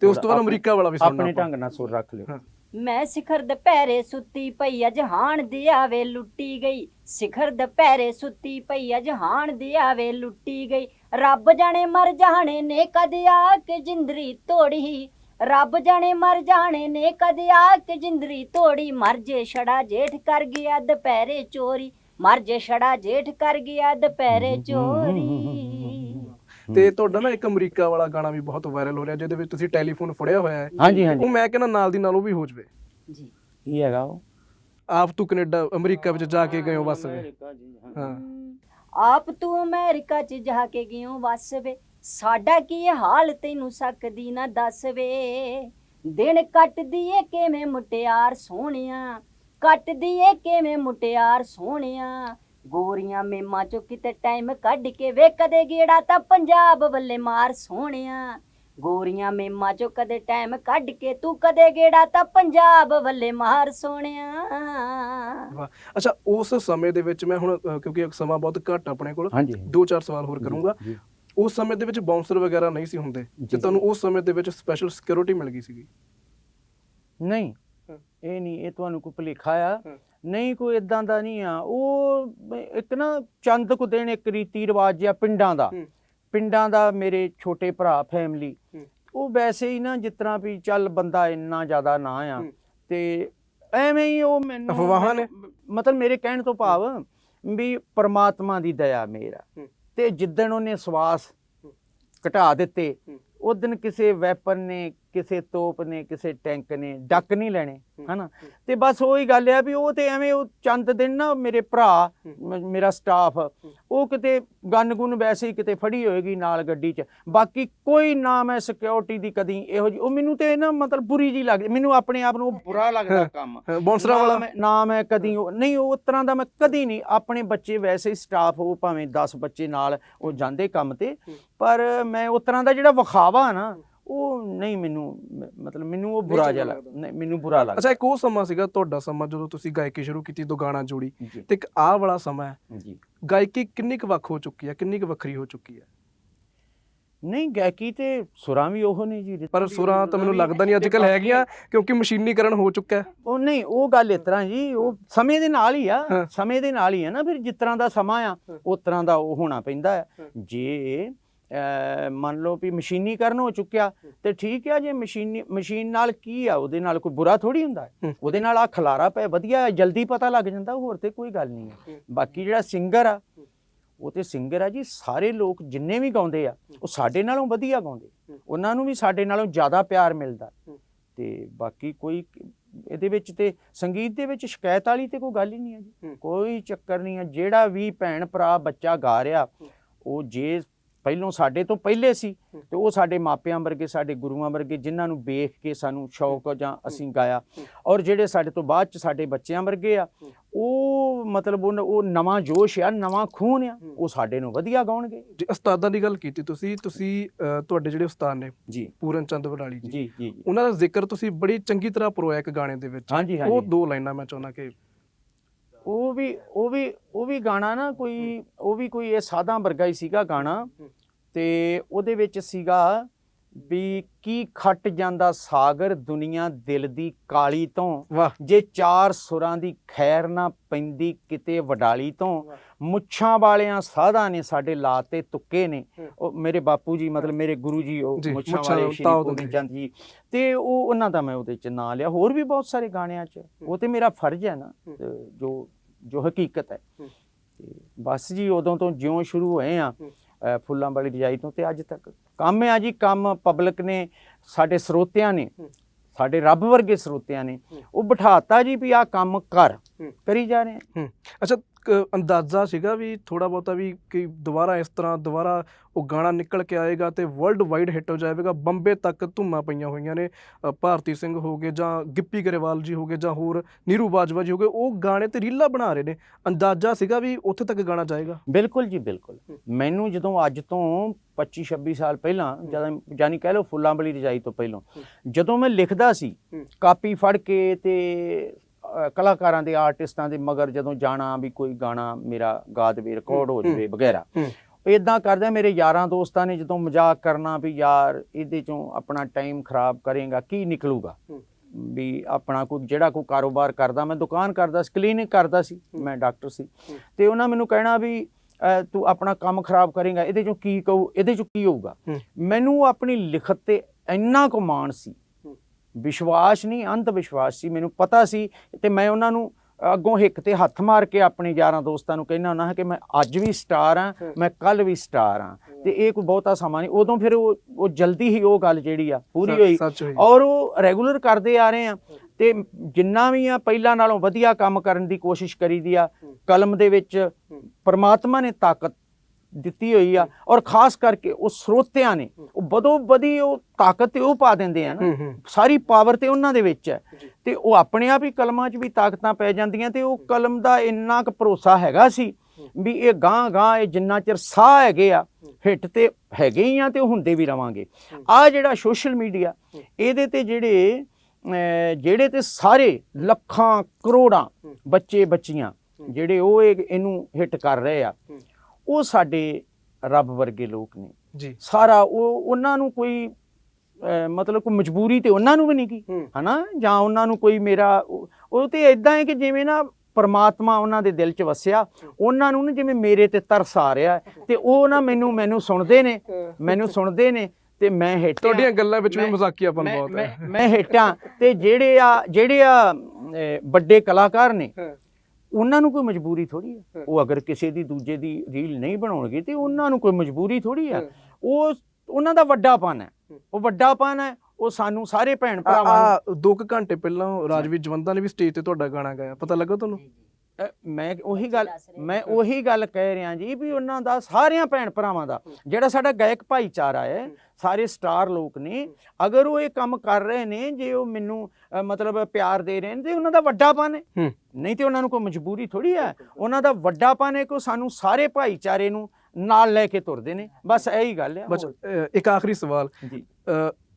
ਤੇ ਉਸ ਤੋਂ ਬਾਅਦ ਆਪਣੇ- ਅਮਰੀਕਾ ਵਾਲਾ ਵੀ ਸੁਣਨਾ ਆਪਣੇ ਆਪਾਂ। ਢੰਗ ਨਾਲ ਸੁਰ ਰੱਖ ਲਿਓ। ਹਾਂ। ਮੈਂ ਸਿਖਰ ਦੁਪਹਿਰੇ ਸੁੱਤੀ ਪਈ ਜਹਾਨ ਦੀ ਆਵੇ ਲੁੱਟੀ ਗਈ। ਸਿਖਰ ਦੁਪਹਿਰੇ ਸੁੱਤੀ ਪਈ ਜਹਾਨ ਦੀ ਆਵੇ ਲੁੱਟੀ ਗਈ। ਰੱਬ ਜਾਣੇ ਮਰ ਜਾਣੇ ਨੇ ਕਦ ਆ ਕੇ ਜਿੰਦਰੀ ਤੋੜੀ। ਰੱਬ ਜਾਣੇ ਮਰ ਜਾਣੇ ਨੇ ਕਦ ਆ ਕੇ ਜਿੰਦਰੀ ਤੋੜੀ ਮਰ ਜੇ ਛੜਾ ਜੇਠ ਕਰ ਗਿਆ ਦੁਪਹਿਰੇ ਚੋਰੀ ਮਰ ਜੇ ਛੜਾ ਜੇਠ ਕਰ ਗਿਆ ਦੁਪਹਿਰੇ ਚੋਰੀ। ਤੇ ਤੁਹਾਡਾ ਨਾ ਇੱਕ ਅਮਰੀਕਾ ਵਾਲਾ ਗਾਣਾ ਵੀ ਬਹੁਤ ਵਾਇਰਲ ਹੋ ਰਿਹਾ ਜਿਹਦੇ ਵਿੱਚ ਤੁਸੀਂ ਟੈਲੀਫੋਨ ਫੜਿਆ ਹੋਇਆ ਹੈ। ਹਾਂਜੀ ਹਾਂਜੀ। ਉਹ ਮੈਂ ਕਹਿੰਦਾ ਨਾਲ ਦੀ ਨਾਲ ਉਹ ਵੀ ਹੋ ਜਵੇ। ਜੀ। ਕੀ ਹੈਗਾ ਉਹ? ਆਪ ਤੂੰ ਕੈਨੇਡਾ ਅਮਰੀਕਾ ਵਿੱਚ ਜਾ ਕੇ ਗਏ ਹੋ ਬਸ ਵੇ। ਹਾਂ। ਆਪ ਤੂੰ ਅਮਰੀਕਾ ਚ ਜਾ ਕੇ ਗਿਓ ਵਸ ਵੇ। ਸਾਡਾ ਕੀ ਹਾਲ ਤੈਨੂੰ ਸਕਦੀ ਨਾ ਦੱਸ ਵੇ? ਦਿਨ ਕੱਟਦੀ ਏ ਕਿਵੇਂ ਮੁਟਿਆਰ ਸੋਹਣਿਆ? ਕੱਟਦੀ ਏ ਕਿਵੇਂ ਮੁਟਿਆਰ ਸੋਹਣਿਆ? ਗੋਰੀਆਂ ਮੇਮਾਂ ਚੋਂ ਕਿਤੇ ਟਾਈਮ ਕੱਢ ਕੇ ਵੇ ਕਦੇ ਗੇੜਾ ਤਾਂ ਪੰਜਾਬ ਵੱਲੇ ਮਾਰ ਸੋਹਣਿਆ। ਗੋਰੀਆਂ ਮੇਮਾਂ ਚੋਂ ਕਦੇ ਟਾਈਮ ਕੱਢ ਕੇ ਤੂੰ ਕਦੇ ਗੇੜਾ ਤਾਂ ਪੰਜਾਬ ਵੱਲੇ ਮਾਰ ਸੋਹਣਿਆ। ਵਾਹ। ਅੱਛਾ ਉਸ ਸਮੇਂ ਦੇ ਵਿੱਚ ਮੈਂ ਹੁਣ ਅ, ਕਿਉਂਕਿ ਸਮਾਂ ਬਹੁਤ ਘੱਟ ਆਪਣੇ ਕੋਲ ਹਾਂਜੀ। ਦੋ ਚਾਰ ਸਵਾਲ ਹੋਰ ਕਰੂੰਗਾ। ਜੀ। ਉਸ ਸਮੇਂ ਦੇ ਵਿੱਚ ਬਾਉਂਸਰ ਵਗੈਰਾ ਨਹੀਂ ਸੀ ਹੁੰਦੇ ਤੇ ਜੀ। ਤੁਹਾਨੂੰ ਉਸ ਸਮੇਂ ਦੇ ਵਿੱਚ ਸਪੈਸ਼ਲ ਸਿਕਿਉਰਿਟੀ ਮਿਲ ਗਈ ਸੀਗੀ ਨਹੀਂ। ਇਹ ਨਹੀਂ ਇਹ ਤੁਹਾਨੂੰ ਕੋਈ ਭੁਲੇਖਾ ਆ। ਨਹੀਂ ਕੋਈ ਇਦਾਂ ਦਾ ਨਹੀਂ ਆ ਉਹ ਇੱਕ ਨਾ ਚੰਦ ਕੁ ਦਿਨ ਇੱਕ ਰੀਤੀ ਰਿਵਾਜ ਜਿਹਾ ਪਿੰਡਾਂ ਦਾ। ਪਿੰਡਾਂ ਦਾ ਮੇਰੇ ਛੋਟੇ ਭਰਾ ਫੈਮਿਲੀ। ਉਹ ਵੈਸੇ ਹੀ ਨਾ ਤਰ੍ਹਾਂ ਵੀ ਚੱਲ ਬੰਦਾ ਇੰਨਾ ਜ਼ਿਆਦਾ ਨਾ ਆ। ਤੇ ਐਵੇਂ ਹੀ ਉਹ ਮੈਨੂੰ ਅਫਵਾਹਾਂ ਨੇ? ਮੈਨੂੰ- ਮਤਲਬ ਮੇਰੇ ਕਹਿਣ ਤੋਂ ਭਾਵ ਵੀ ਪ੍ਰਮਾਤਮਾ ਦੀ ਦਇਆ ਮੇਰਾ। ਤੇ ਜਿੱਦਣ ਉਹਨੇ ਸਵਾਸ। ਘਟਾ ਦਿੱਤੇ ਹੂੰ। ਉਸ ਦਿਨ ਕਿਸੇ ਵੈਪਨ ਨੇ ਕਿਸੇ ਤੋਪ ਨੇ ਕਿਸੇ ਟੈਂਕ ਨੇ ਡੱਕ ਨਹੀਂ ਲੈਣੇ ਹਨਾ। ਤੇ ਬਸ ਉਹੀ ਗੱਲ ਆ ਵੀ ਉਹ ਤੇ ਐਵੇਂ ਉਹ ਚੰਦ ਦਿਨ ਨਾ ਮੇਰੇ ਭਰਾ ਮੇਰਾ ਸਟਾਫ ਉਹ ਕਿਤੇ ਗਨ ਗੁਨ ਵੈਸੇ ਹੀ ਕਿਤੇ ਫੜੀ ਹੋਏਗੀ ਨਾਲ ਗੱਡੀ 'ਚ। ਬਾਕੀ ਕੋਈ ਨਾ ਮੈਂ ਸਿਕਿਉਰਿਟੀ ਦੀ ਕਦੀ ਇਹੋ ਜੀ ਉਹ ਮੈਨੂੰ ਤੇ ਨਾ ਮਤਲਬ ਬੁਰੀ ਜੀ ਲੱਗਦੀ ਮੈਨੂੰ ਆਪਣੇ ਆਪ ਨੂੰ ਬੁਰਾ ਲੱਗਦਾ ਕੰਮ। ਬੌਂਸਰਾਂ ਵਾਲਾ। ਮੈਂ- ਨਾ ਮੈਂ ਕਦੀ ਨਹੀਂ ਉਹ ਤਰ੍ਹਾਂ ਦਾ ਮੈਂ ਕਦੀ ਨਹੀਂ ਆਪਣੇ ਬੱਚੇ ਵੈਸੇ ਹੀ ਸਟਾਫ ਉਹ ਭਾਵੇਂ 10 ਬੱਚੇ ਨਾਲ ਉਹ ਜਾਂਦੇ ਕੰਮ ਤੇ। ਪਰ ਮੈਂ ਉਹ ਤਰ੍ਹਾਂ ਦਾ ਜਿਹੜਾ ਵਿਖਾਵਾ ਨਾ ਉਹ ਨਹੀਂ ਮੈਨੂੰ ਮਤਲਬ ਮੈਨੂੰ ਉਹ ਬੁਰਾ ਜਿਹਾ ਲੱਗਦਾ। ਨਹੀਂ ਮੈਨੂੰ ਬੁਰਾ ਲੱਗਦਾ। ਅੱਛਾ ਇੱਕ ਉਹ ਸਮਾਂ ਸੀਗਾ ਤੁਹਾਡਾ ਸਮਾਂ ਜਦੋਂ ਤੁਸੀਂ ਗਾਇਕੀ ਸ਼ੁਰੂ ਕੀਤੀ ਦੋ ਗਾਣਾ ਜੋੜੀ ਤੇ ਇੱਕ ਆਹ ਵਾਲਾ ਸਮਾਂ ਹੈ। ਜੀ। ਗਾਇਕੀ ਕਿੰਨੀ ਕੁ ਵੱਖ ਹੋ ਚੁੱਕੀ ਹੈ ਕਿੰਨੀ ਕੁ ਵੱਖਰੀ ਹੋ ਚੁੱਕੀ ਹੈ? ਨਹੀਂ ਗਾਇਕੀ ਤੇ ਸੁਰਾਂ ਵੀ ਉਹ ਨੇ ਜੀ। ਪਰ ਸੁਰਾਂ ਤਾਂ ਮੈਨੂੰ ਲੱਗਦਾ ਨਹੀਂ ਅੱਜ ਕੱਲ ਹੈਗੀਆਂ ਕਿਉਂਕਿ ਮਸ਼ੀਨੀਕਰਨ ਹੋ ਚੁੱਕਾ ਹੈ। ਉਹ ਨਹੀਂ ਉਹ ਗੱਲ ਇਸ ਤਰ੍ਹਾਂ ਜੀ ਉਹ ਸਮੇਂ ਦੇ ਨਾਲ ਹੀ ਆ। ਸਮੇਂ ਦੇ ਨਾਲ ਹੀ ਆ ਨਾ ਫਿਰ ਜਿਸ ਤਰ੍ਹਾਂ ਦਾ ਸਮਾਂ ਆ। ਉਸ ਤਰ੍ਹਾਂ ਦਾ ਉਹ ਹੋਣਾ ਪੈਂਦਾ। ਜੇ ਮੰਨ ਲਓ ਵੀ ਮਸ਼ੀਨੀਕਰਨ ਹੋ ਚੁੱਕਿਆ ਤੇ ਠੀਕ ਆ ਜੇ ਮਸ਼ੀਨੀ ਮਸ਼ੀਨ ਨਾਲ ਕੀ ਆ ਉਹਦੇ ਨਾਲ ਕੋਈ ਬੁਰਾ ਥੋੜੀ ਹੁੰਦਾ ਹੈ। ਹੂੰ। ਉਹਦੇ ਨਾਲ ਆ ਖਲਾਰਾ ਪੈ ਵਧੀਆ ਹੈ, ਜਲਦੀ ਪਤਾ ਲੱਗ ਜਾਂਦਾ ਹੋਰ ਤੇ ਕੋਈ ਗੱਲ ਨਹੀਂ ਹੈ ਹੂੰ। ਬਾਕੀ ਜਿਹੜਾ ਸਿੰਗਰ ਆ ਉਹ ਤੇ ਸਿੰਗਰ ਆ ਜੀ ਸਾਰੇ ਲੋਕ ਜਿੰਨੇ ਵੀ ਗਾਉਂਦੇ ਆ ਉਹ ਸਾਡੇ ਨਾਲੋਂ ਵਧੀਆ ਗਾਉਂਦੇ ਹੂੰ। ਉਹਨਾਂ ਨੂੰ ਵੀ ਸਾਡੇ ਨਾਲੋਂ ਜ਼ਿਆਦਾ ਪਿਆਰ ਮਿਲਦਾ ਹੂੰ। ਤੇ ਬਾਕੀ ਕੋਈ ਇਹਦੇ ਵਿੱਚ ਤੇ ਸੰਗੀਤ ਦੇ ਵਿੱਚ ਸ਼ਿਕਾਇਤ ਵਾਲੀ ਤੇ ਕੋਈ ਗੱਲ ਹੀ ਨਹੀਂ ਹੈ ਜੀ ਹੂੰ। ਕੋਈ ਚੱਕਰ ਨਹੀਂ ਹੈ ਜਿਹੜਾ ਵੀ ਭੈਣ ਭਰਾ ਬੱਚਾ ਗਾ ਰਿਹਾ ਹੂੰ। ਉਹ ਜੇ ਪਹਿਲੋਂ ਸਾਡੇ ਤੋਂ ਪਹਿਲੇ ਸੀ। ਤੇ ਉਹ ਸਾਡੇ ਮਾਪਿਆਂ ਵਰਗੇ ਸਾਡੇ ਗੁਰੂਆਂ ਵਰਗੇ ਜਿਨ੍ਹਾਂ ਨੂੰ ਵੇਖ ਕੇ ਸਾਨੂੰ ਸ਼ੌਕ ਜਾਂ ਅਸੀਂ ਗਾਇਆ। ਔਰ ਜਿਹੜੇ ਸਾਡੇ ਤੋਂ ਬਾਅਦ ਚ ਸਾਡੇ ਬੱਚਿਆਂ ਵਰਗੇ ਆ। ਉਹ ਮਤਲਬ ਉਹ ਉਹ ਨਵਾਂ ਜੋਸ਼ ਆ ਨਵਾਂ ਖੂਨ ਆ। ਉਹ ਸਾਡੇ ਨੂੰ ਵਧੀਆ ਗਾਉਣਗੇ ਜੀ ਉਸਤਾਦਾਂ ਦੀ ਗੱਲ ਕੀਤੀ ਤੁਸੀਂ ਤੁਸੀਂ ਤੁਹਾਡੇ ਜਿਹੜੇ ਉਸਤਾਦ ਨੇ ਜੀ ਪੂਰਨ ਚੰਦ ਵਡਾਲੀ ਜੀ ਜੀ ਜੀ ਉਹਨਾਂ ਦਾ ਜ਼ਿਕਰ ਤੁਸੀਂ ਬੜੀ ਚੰਗੀ ਤਰ੍ਹਾਂ ਪਰੋਇਆ ਇੱਕ ਗਾਣੇ ਦੇ ਵਿੱਚ ਹਾਂਜੀ ਉਹ ਦੋ ਲਾਈਨਾਂ ਮੈਂ ਚਾਹੁੰਦਾ ਕਿ ਉਹ ਵੀ ਉਹ ਵੀ ਉਹ ਵੀ ਗਾਣਾ ਨਾ ਕੋਈ ਉਹ ਵੀ ਕੋਈ ਇਹ ਸਾਦਾ ਵਰਗਾ ਹੀ ਸੀਗਾ ਗਾਣਾ। ਤੇ ਉਹਦੇ ਵਿੱਚ ਸੀਗਾ ਵੀ ਕੀ ਖੱਟ ਜਾਂਦਾ ਸਾਗਰ ਦੁਨੀਆ ਦਿਲ ਦੀ ਕਾਲੀ ਤੋਂ। ਜੇ ਚਾਰ ਸੁਰਾਂ ਦੀ ਖੈਰ ਨਾ ਪੈਂਦੀ ਕਿਤੇ ਵਡਾਲੀ ਤੋਂ। ਮੁੱਛਾਂ ਵਾਲਿਆਂ ਸਾਧਾਂ ਨੇ ਸਾਡੇ ਲਾਤੇ ਤੁੱਕੇ ਨੇ। ਉਹ ਮੇਰੇ ਬਾਪੂ ਜੀ ਮਤਲਬ ਮੇਰੇ ਗੁਰੂ ਜੀ ਉਹ ਮੁੱਛਾਂ ਵਾਲੇ ਸ਼੍ਰੀ ਗੋਬਿੰਦ ਜੀ। ਤੇ ਉਹ ਉਹਨਾਂ ਦਾ ਮੈਂ ਉਹਦੇ ਚ ਨਾਂ ਲਿਆ। ਹੋਰ ਵੀ ਬਹੁਤ ਸਾਰੇ ਗਾਣਿਆਂ ਚ। ਉਹ ਤੇ ਮੇਰਾ ਫਰਜ਼ ਹੈ ਨਾ। ਜੋ ਜੋ ਹਕੀਕਤ ਹੈ। ਬਸ ਜੀ ਉਦੋਂ ਤੋਂ ਜਿਉਂ ਸ਼ੁਰੂ ਹੋਏ ਆ। ਫੁੱਲਾਂ ਵਾਲੀ ਰਜਾਈ ਤੋਂ ਤੇ ਅੱਜ ਤੱਕ ਕੰਮ ਹੈ ਜੀ ਕੰਮ ਪਬਲਿਕ ਨੇ ਸਾਡੇ ਸਰੋਤਿਆਂ ਨੇ। ਸਾਡੇ ਰੱਬ ਵਰਗੇ ਸਰੋਤਿਆਂ ਨੇ। ਉਹ ਬਿਠਾਤਾ ਜੀ ਵੀ ਆ ਕੰਮ ਕਰ। ਕਰੀ ਜਾ ਰਹੇ ਆ ਅੱਛਾ ਕ- ਅੰਦਾਜ਼ਾ ਸੀਗਾ ਵੀ ਥੋੜਾ ਬਹੁਤਾ ਵੀ ਕਿ ਦੁਬਾਰਾ ਇਸ ਤਰ੍ਹਾਂ ਦੁਬਾਰਾ ਉਹ ਗਾਣਾ ਨਿਕਲ ਕੇ ਆਏਗਾ ਤੇ ਵਰਲਡ ਵਾਈਡ ਹਿੱਟ ਹੋ ਜਾਵੇਗਾ ਬੰਬੇ ਤੱਕ ਧੁੰਮਾਂ ਪਈਆਂ ਹੋਈਆਂ ਨੇ ਭਾਰਤੀ ਸਿੰਘ ਹੋ ਗਏ ਜਾਂ ਗਿੱਪੀ ਗਰੇਵਾਲ ਜੀ ਹੋ ਗਏ ਜਾਂ ਹੋਰ ਨੀਰੂ ਬਾਜਵਾ ਜੀ ਹੋ ਗਏ ਉਹ ਗਾਣੇ ਤੇ ਰੀਲਾਂ ਬਣਾ ਰਹੇ ਨੇ ਅੰਦਾਜ਼ਾ ਸੀਗਾ ਵੀ ਉੱਥੇ ਤੱਕ ਗਾਣਾ ਜਾਏਗਾ ਬਿਲਕੁਲ ਜੀ ਬਿਲਕੁਲ। ਮੈਨੂੰ ਜਦੋਂ ਅੱਜ ਤੋਂ 25 26 ਸਾਲ ਪਹਿਲਾਂ ਜਦੋਂ ਜਾਨੀ ਕਹਿ ਲਓ ਫੁੱਲਾਂ ਵਾਲੀ ਰਜਾਈ ਤੋਂ ਪਹਿਲਾਂ। ਜਦੋਂ ਮੈਂ ਲਿਖਦਾ ਸੀ। ਕਾਪੀ ਫੜ ਕੇ ਤੇ ਕਲਾਕਾਰਾਂ ਦੇ ਆਰਟਿਸਟਾਂ ਦੇ ਮਗਰ ਜਦੋਂ ਜਾਣਾ ਵੀ ਕੋਈ ਗਾਣਾ ਮੇਰਾ ਗਾ ਦੇਵੇ ਰਿਕਾਰਡ ਹੋ। ਜਾਵੇ ਵਗੈਰਾ। ਇਦਾਂ ਕਰਦੇ ਮੇਰੇ ਯਾਰਾਂ ਦੋਸਤਾਂ ਨੇ ਜਦੋਂ ਮਜ਼ਾਕ ਕਰਨਾ ਵੀ ਯਾਰ ਇਹਦੇ ਚੋਂ ਆਪਣਾ ਟਾਈਮ ਖਰਾਬ ਕਰੇਗਾ ਕੀ ਨਿਕਲੂਗਾ। ਵੀ ਆਪਣਾ ਕੋਈ ਜਿਹੜਾ ਕੋਈ ਕਾਰੋਬਾਰ ਕਰਦਾ ਮੈਂ ਦੁਕਾਨ ਕਰਦਾ ਸੀ ਕਲੀਨਿਕ ਕਰਦਾ ਸੀ। ਮੈਂ ਡਾਕਟਰ ਸੀ। ਤੇ ਉਹਨਾਂ ਮੈਨੂੰ ਕਹਿਣਾ ਵੀ ਤੂੰ ਆਪਣਾ ਕੰਮ ਖਰਾਬ ਕਰੇਗਾ ਇਹਦੇ ਚੋਂ ਕੀ ਕਹੂ ਇਹਦੇ ਚੋਂ ਕੀ ਹੋਊਗਾ। ਮੈਨੂੰ ਆਪਣੀ ਲਿਖਤ ਤੇ ਇੰਨਾ ਕੁ ਮਾਣ ਸੀ। ਵਿਸ਼ਵਾਸ ਨਹੀਂ ਅੰਧ ਵਿਸ਼ਵਾਸ ਸੀ ਮੈਨੂੰ ਪਤਾ ਸੀ ਤੇ ਮੈਂ ਉਹਨਾਂ ਨੂੰ ਅੱਗੋਂ ਹਿੱਕ ਤੇ ਹੱਥ ਮਾਰ ਕੇ ਆਪਣੇ ਯਾਰਾਂ ਦੋਸਤਾਂ ਨੂੰ ਕਹਿਣਾ ਹੁੰਦਾ ਹਾਂ ਕਿ ਮੈਂ ਅੱਜ ਵੀ ਸਟਾਰ ਹਾਂ ਹੂੰ। ਮੈਂ ਕੱਲ ਵੀ ਸਟਾਰ ਹਾਂ। ਤੇ ਇਹ ਕੋਈ ਬਹੁਤਾ ਸਮਾਂ ਨਹੀਂ ਉਦੋਂ ਫਿਰ ਉਹ ਉਹ ਜਲਦੀ ਹੀ ਉਹ ਗੱਲ ਜਿਹੜੀ ਆ ਪੂਰੀ ਹੋਈ ਔਰ ਉਹ ਰੈਗੂਲਰ ਕਰਦੇ ਆ ਰਹੇ ਆ ਤੇ ਜਿੰਨਾ ਵੀ ਆ ਪਹਿਲਾਂ ਨਾਲੋਂ ਵਧੀਆ ਕੰਮ ਕਰਨ ਦੀ ਕੋਸ਼ਿਸ਼ ਕਰੀਦੀ ਆ। ਕਲਮ ਦੇ ਵਿੱਚ ਪਰਮਾਤਮਾ ਨੇ ਤਾਕਤ ਦਿੱਤੀ ਹੋਈ ਆ ਔਰ ਖਾਸ ਕਰਕੇ ਉਹ ਸਰੋਤਿਆਂ ਨੇ ਉਹ ਬਦੋ ਬਦੀ ਉਹ ਤਾਕਤ ਤੇ ਉਹ ਪਾ ਦਿੰਦੇ ਆ ਨਾ। ਸਾਰੀ ਪਾਵਰ ਤੇ ਉਹਨਾਂ ਦੇ ਵਿੱਚ ਹੈ। ਤੇ ਉਹ ਆਪਣੇ ਆਪ ਹੀ ਕਲਮਾਂ 'ਚ ਵੀ ਤਾਕਤਾਂ ਪੈ ਜਾਂਦੀਆਂ ਤੇ ਉਹ ਕਲਮ ਦਾ ਇੰਨਾ ਕੁ ਭਰੋਸਾ ਹੈਗਾ ਸੀ ਵੀ ਇਹ ਗਾਂ ਗਾਂ ਇਹ ਜਿੰਨਾ ਚਿਰ ਸਾਹ ਹੈਗੇ ਆ ਹਿੱਟ ਤੇ ਹੈਗੇ ਹੀ ਆ ਤੇ ਉਹ ਹੁੰਦੇ ਵੀ ਰਵਾਂਗੇ। ਆ ਜਿਹੜਾ ਸੋਸ਼ਲ ਮੀਡੀਆ ਇਹਦੇ ਤੇ ਜਿਹੜੇ ਜਿਹੜੇ ਤੇ ਸਾਰੇ ਲੱਖਾਂ ਕਰੋੜਾਂ ਬੱਚੇ ਬੱਚੀਆਂ ਜਿਹੜੇ ਉਹ ਇਹ- ਇਹਨੂੰ ਹਿੱਟ ਕਰ ਰਹੇ ਆ। ਉਹ ਸਾਡੇ ਰੱਬ ਵਰਗੇ ਲੋਕ ਨੇ। ਜੀ। ਸਾਰਾ ਉਹ ਉਹਨਾਂ ਨੂੰ ਕੋਈ ਮਤਲਬ ਕੋਈ ਮਜਬੂਰੀ ਤੇ ਉਹਨਾਂ ਨੂੰ ਵੀ ਨਹੀਂ ਕੀ ਹਨਾ? ਜਾਂ ਉਹਨਾਂ ਨੂੰ ਕੋਈ ਮੇਰਾ ਉਹ ਤੇ ਇਦਾਂ ਹੈ ਕਿ ਜਿਵੇਂ ਨਾ ਪਰਮਾਤਮਾ ਉਹਨਾਂ ਦੇ ਦਿਲ 'ਚ ਵਸਿਆ ਉਹਨਾਂ ਨੂੰ ਨਾ ਜਿਵੇਂ ਮੇਰੇ ਤੇ ਤਰਸ ਆ ਰਿਹਾ ਤੇ ਉਹ ਨਾ ਮੈਨੂੰ ਮੈਨੂੰ ਸੁਣਦੇ ਨੇ ਮੈਨੂੰ ਸੁਣਦੇ ਨੇ ਤੇ ਮੈਂ ਹਿੱਟ ਤੁਹਾਡੀਆਂ ਗੱਲਾਂ ਵਿੱਚ ਵੀ ਮੈਂ- ਮਜ਼ਾਕੀਆਪਨ ਬਹੁਤ ਹੈ। ਮੈਂ- ਹਿੱਟਾਂ ਤੇ ਜਿਹੜੇ ਆ ਜਿਹੜੇ ਆ ਵੱਡੇ ਕਲਾਕਾਰ ਨੇ। ਉਹਨਾਂ ਨੂੰ ਕੋਈ ਮਜਬੂਰੀ ਥੋੜੀ ਹੈ। ਹਾਂ। ਉਹ ਅਗਰ ਕਿਸੇ ਦੀ ਦੂਜੇ ਦੀ ਰੀਲ ਨਹੀਂ ਬਣਾਉਣਗੇ ਤੇ ਉਹਨਾਂ ਨੂੰ ਕੋਈ ਮਜਬੂਰੀ ਥੋੜੀ ਆ ਹਾਂ। ਉਹ ਉਹਨਾਂ ਦਾ ਵੱਡਾਪਨ ਹੈ। ਹੂੰ। ਉਹ ਵੱਡਾਪਨ ਹੈ ਉਹ ਸਾਨੂੰ ਸਾਰੇ ਭੈਣ ਭਰਾਵਾਂ ਨੂੰ ਆ ਦੋ ਕੁ ਘੰਟੇ ਪਹਿਲਾਂ ਰਾਜਵੀਰ ਜਵੰਦਾ ਨੇ ਵੀ ਸਟੇਜ ਤੇ ਤੁਹਾਡਾ ਗਾਣਾ ਗਾਇਆ। ਪਤਾ ਲੱਗਾ ਤੁਹਾਨੂੰ? ਮੈਂ ਉਹੀ ਗੱਲ ਮੈਂ ਉਹੀ ਗੱਲ ਕਹਿ ਰਿਹਾ ਜੀ ਵੀ ਉਹਨਾਂ ਦਾ ਸਾਰਿਆਂ ਭੈਣ ਭਰਾਵਾਂ ਦਾ ਜਿਹੜਾ ਸਾਡਾ ਗਾਇਕ ਭਾਈਚਾਰਾ ਹੈ। ਸਾਰੇ ਸਟਾਰ ਲੋਕ ਨੇ ਅਗਰ ਉਹ ਇਹ ਕੰਮ ਕਰ ਰਹੇ ਨੇ ਜੇ ਉਹ ਮੈਨੂੰ ਮਤਲਬ ਪਿਆਰ ਦੇ ਰਹੇ ਨੇ ਤੇ ਉਹਨਾਂ ਦਾ ਵੱਡਾਪਨ ਹੈ। ਹੂੰ। ਨਹੀਂ ਤੇ ਉਹਨਾਂ ਨੂੰ ਕੋਈ ਮਜਬੂਰੀ ਥੋੜੀ ਹੈ। ਉਹਨਾਂ ਦਾ ਵੱਡਾਪਨ ਹੈ ਕਿ ਉਹ ਸਾਨੂੰ ਸਾਰੇ ਭਾਈਚਾਰੇ ਨੂੰ ਨਾਲ ਲੈ ਕੇ ਤੁਰਦੇ ਨੇ। ਬਸ ਇਹੀ ਗੱਲ ਹੈ। ਬਸ ਇੱਕ ਆਖਰੀ ਸਵਾਲ। ਜੀ।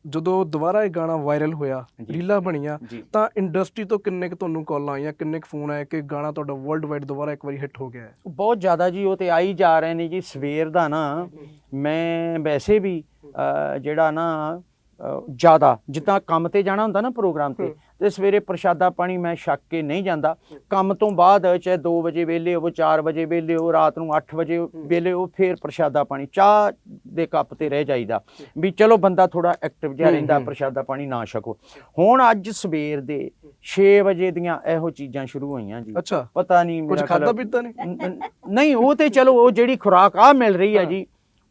ਜਦੋਂ ਦੁਬਾਰਾ ਇਹ ਗਾਣਾ ਵਾਇਰਲ ਹੋਇਆ। ਰੀਲਾਂ ਬਣੀਆਂ ਤਾਂ ਇੰਡਸਟਰੀ ਤੋਂ ਕਿੰਨੇ ਕੁ ਤੁਹਾਨੂੰ ਕਾਲਾਂ ਆਈਆਂ ਕਿੰਨੇ ਕੁ ਫੋਨ ਆਏ ਕਿ ਗਾਣਾ ਤੁਹਾਡਾ ਵਰਲਡ ਵਾਈਡ ਦੁਬਾਰਾ ਇੱਕ ਵਾਰੀ ਹਿੱਟ ਹੋ ਗਿਆ ਹੈ? ਬਹੁਤ ਜ਼ਿਆਦਾ ਜੀ ਉਹ ਤੇ ਆਈ ਜਾ ਰਹੇ ਨੇ ਜੀ। ਸਵੇਰ ਦਾ ਨਾ ਮੈਂ ਵੈਸੇ ਵੀ ਜਿਹੜਾ ਨਾ ਜ਼ਿਆਦਾ ਜਿੱਦਾਂ ਕੰਮ ਤੇ ਜਾਣਾ ਹੁੰਦਾ ਨਾ ਪ੍ਰੋਗਰਾਮ ਤੇ। ਤੇ ਸਵੇਰੇ ਪ੍ਰਸ਼ਾਦਾ ਪਾਣੀ ਮੈਂ ਛੱਕ ਕੇ ਨਹੀਂ ਜਾਂਦਾ। ਕੰਮ ਤੋਂ ਬਾਅਦ ਚਾਹੇ 2 ਵਜੇ ਵੇਲੇ ਹੋਵੋ 4 ਵਜੇ ਵੇਲੇ ਹੋ ਰਾਤ ਨੂੰ 8 ਵਜੇ ਵੇਲੇ ਉਹ ਫੇਰ ਪ੍ਰਸ਼ਾਦਾ ਪਾਣੀ ਚਾਹ ਦੇ ਕੱਪ ਤੇ ਰਹਿ ਜਾਈਦਾ। ਵੀ ਚਲੋ ਬੰਦਾ ਥੋੜਾ ਐਕਟਿਵ ਜਿਹਾ ਰਹਿੰਦਾ। ਪ੍ਰਸ਼ਾਦਾ ਪਾਣੀ ਨਾ ਛਕੋ। ਹੁਣ ਅੱਜ ਸਵੇਰ ਦੇ 6 ਵਜੇ ਦੀਆਂ ਇਹੋ ਚੀਜ਼ਾਂ ਸ਼ੁਰੂ ਹੋਈਆਂ ਜੀ। ਅੱਛਾ। ਪਤਾ ਨਹੀਂ ਕੁਝ ਖਾਦਾ ਪੀਤਾ ਨਹੀਂ? ਨਹੀਂ ਉਹ ਤੇ ਚਲੋ ਉਹ ਜਿਹੜੀ ਖੁਰਾਕ ਆ ਮਿਲ ਰਹੀ ਹੈ। ਜੀ।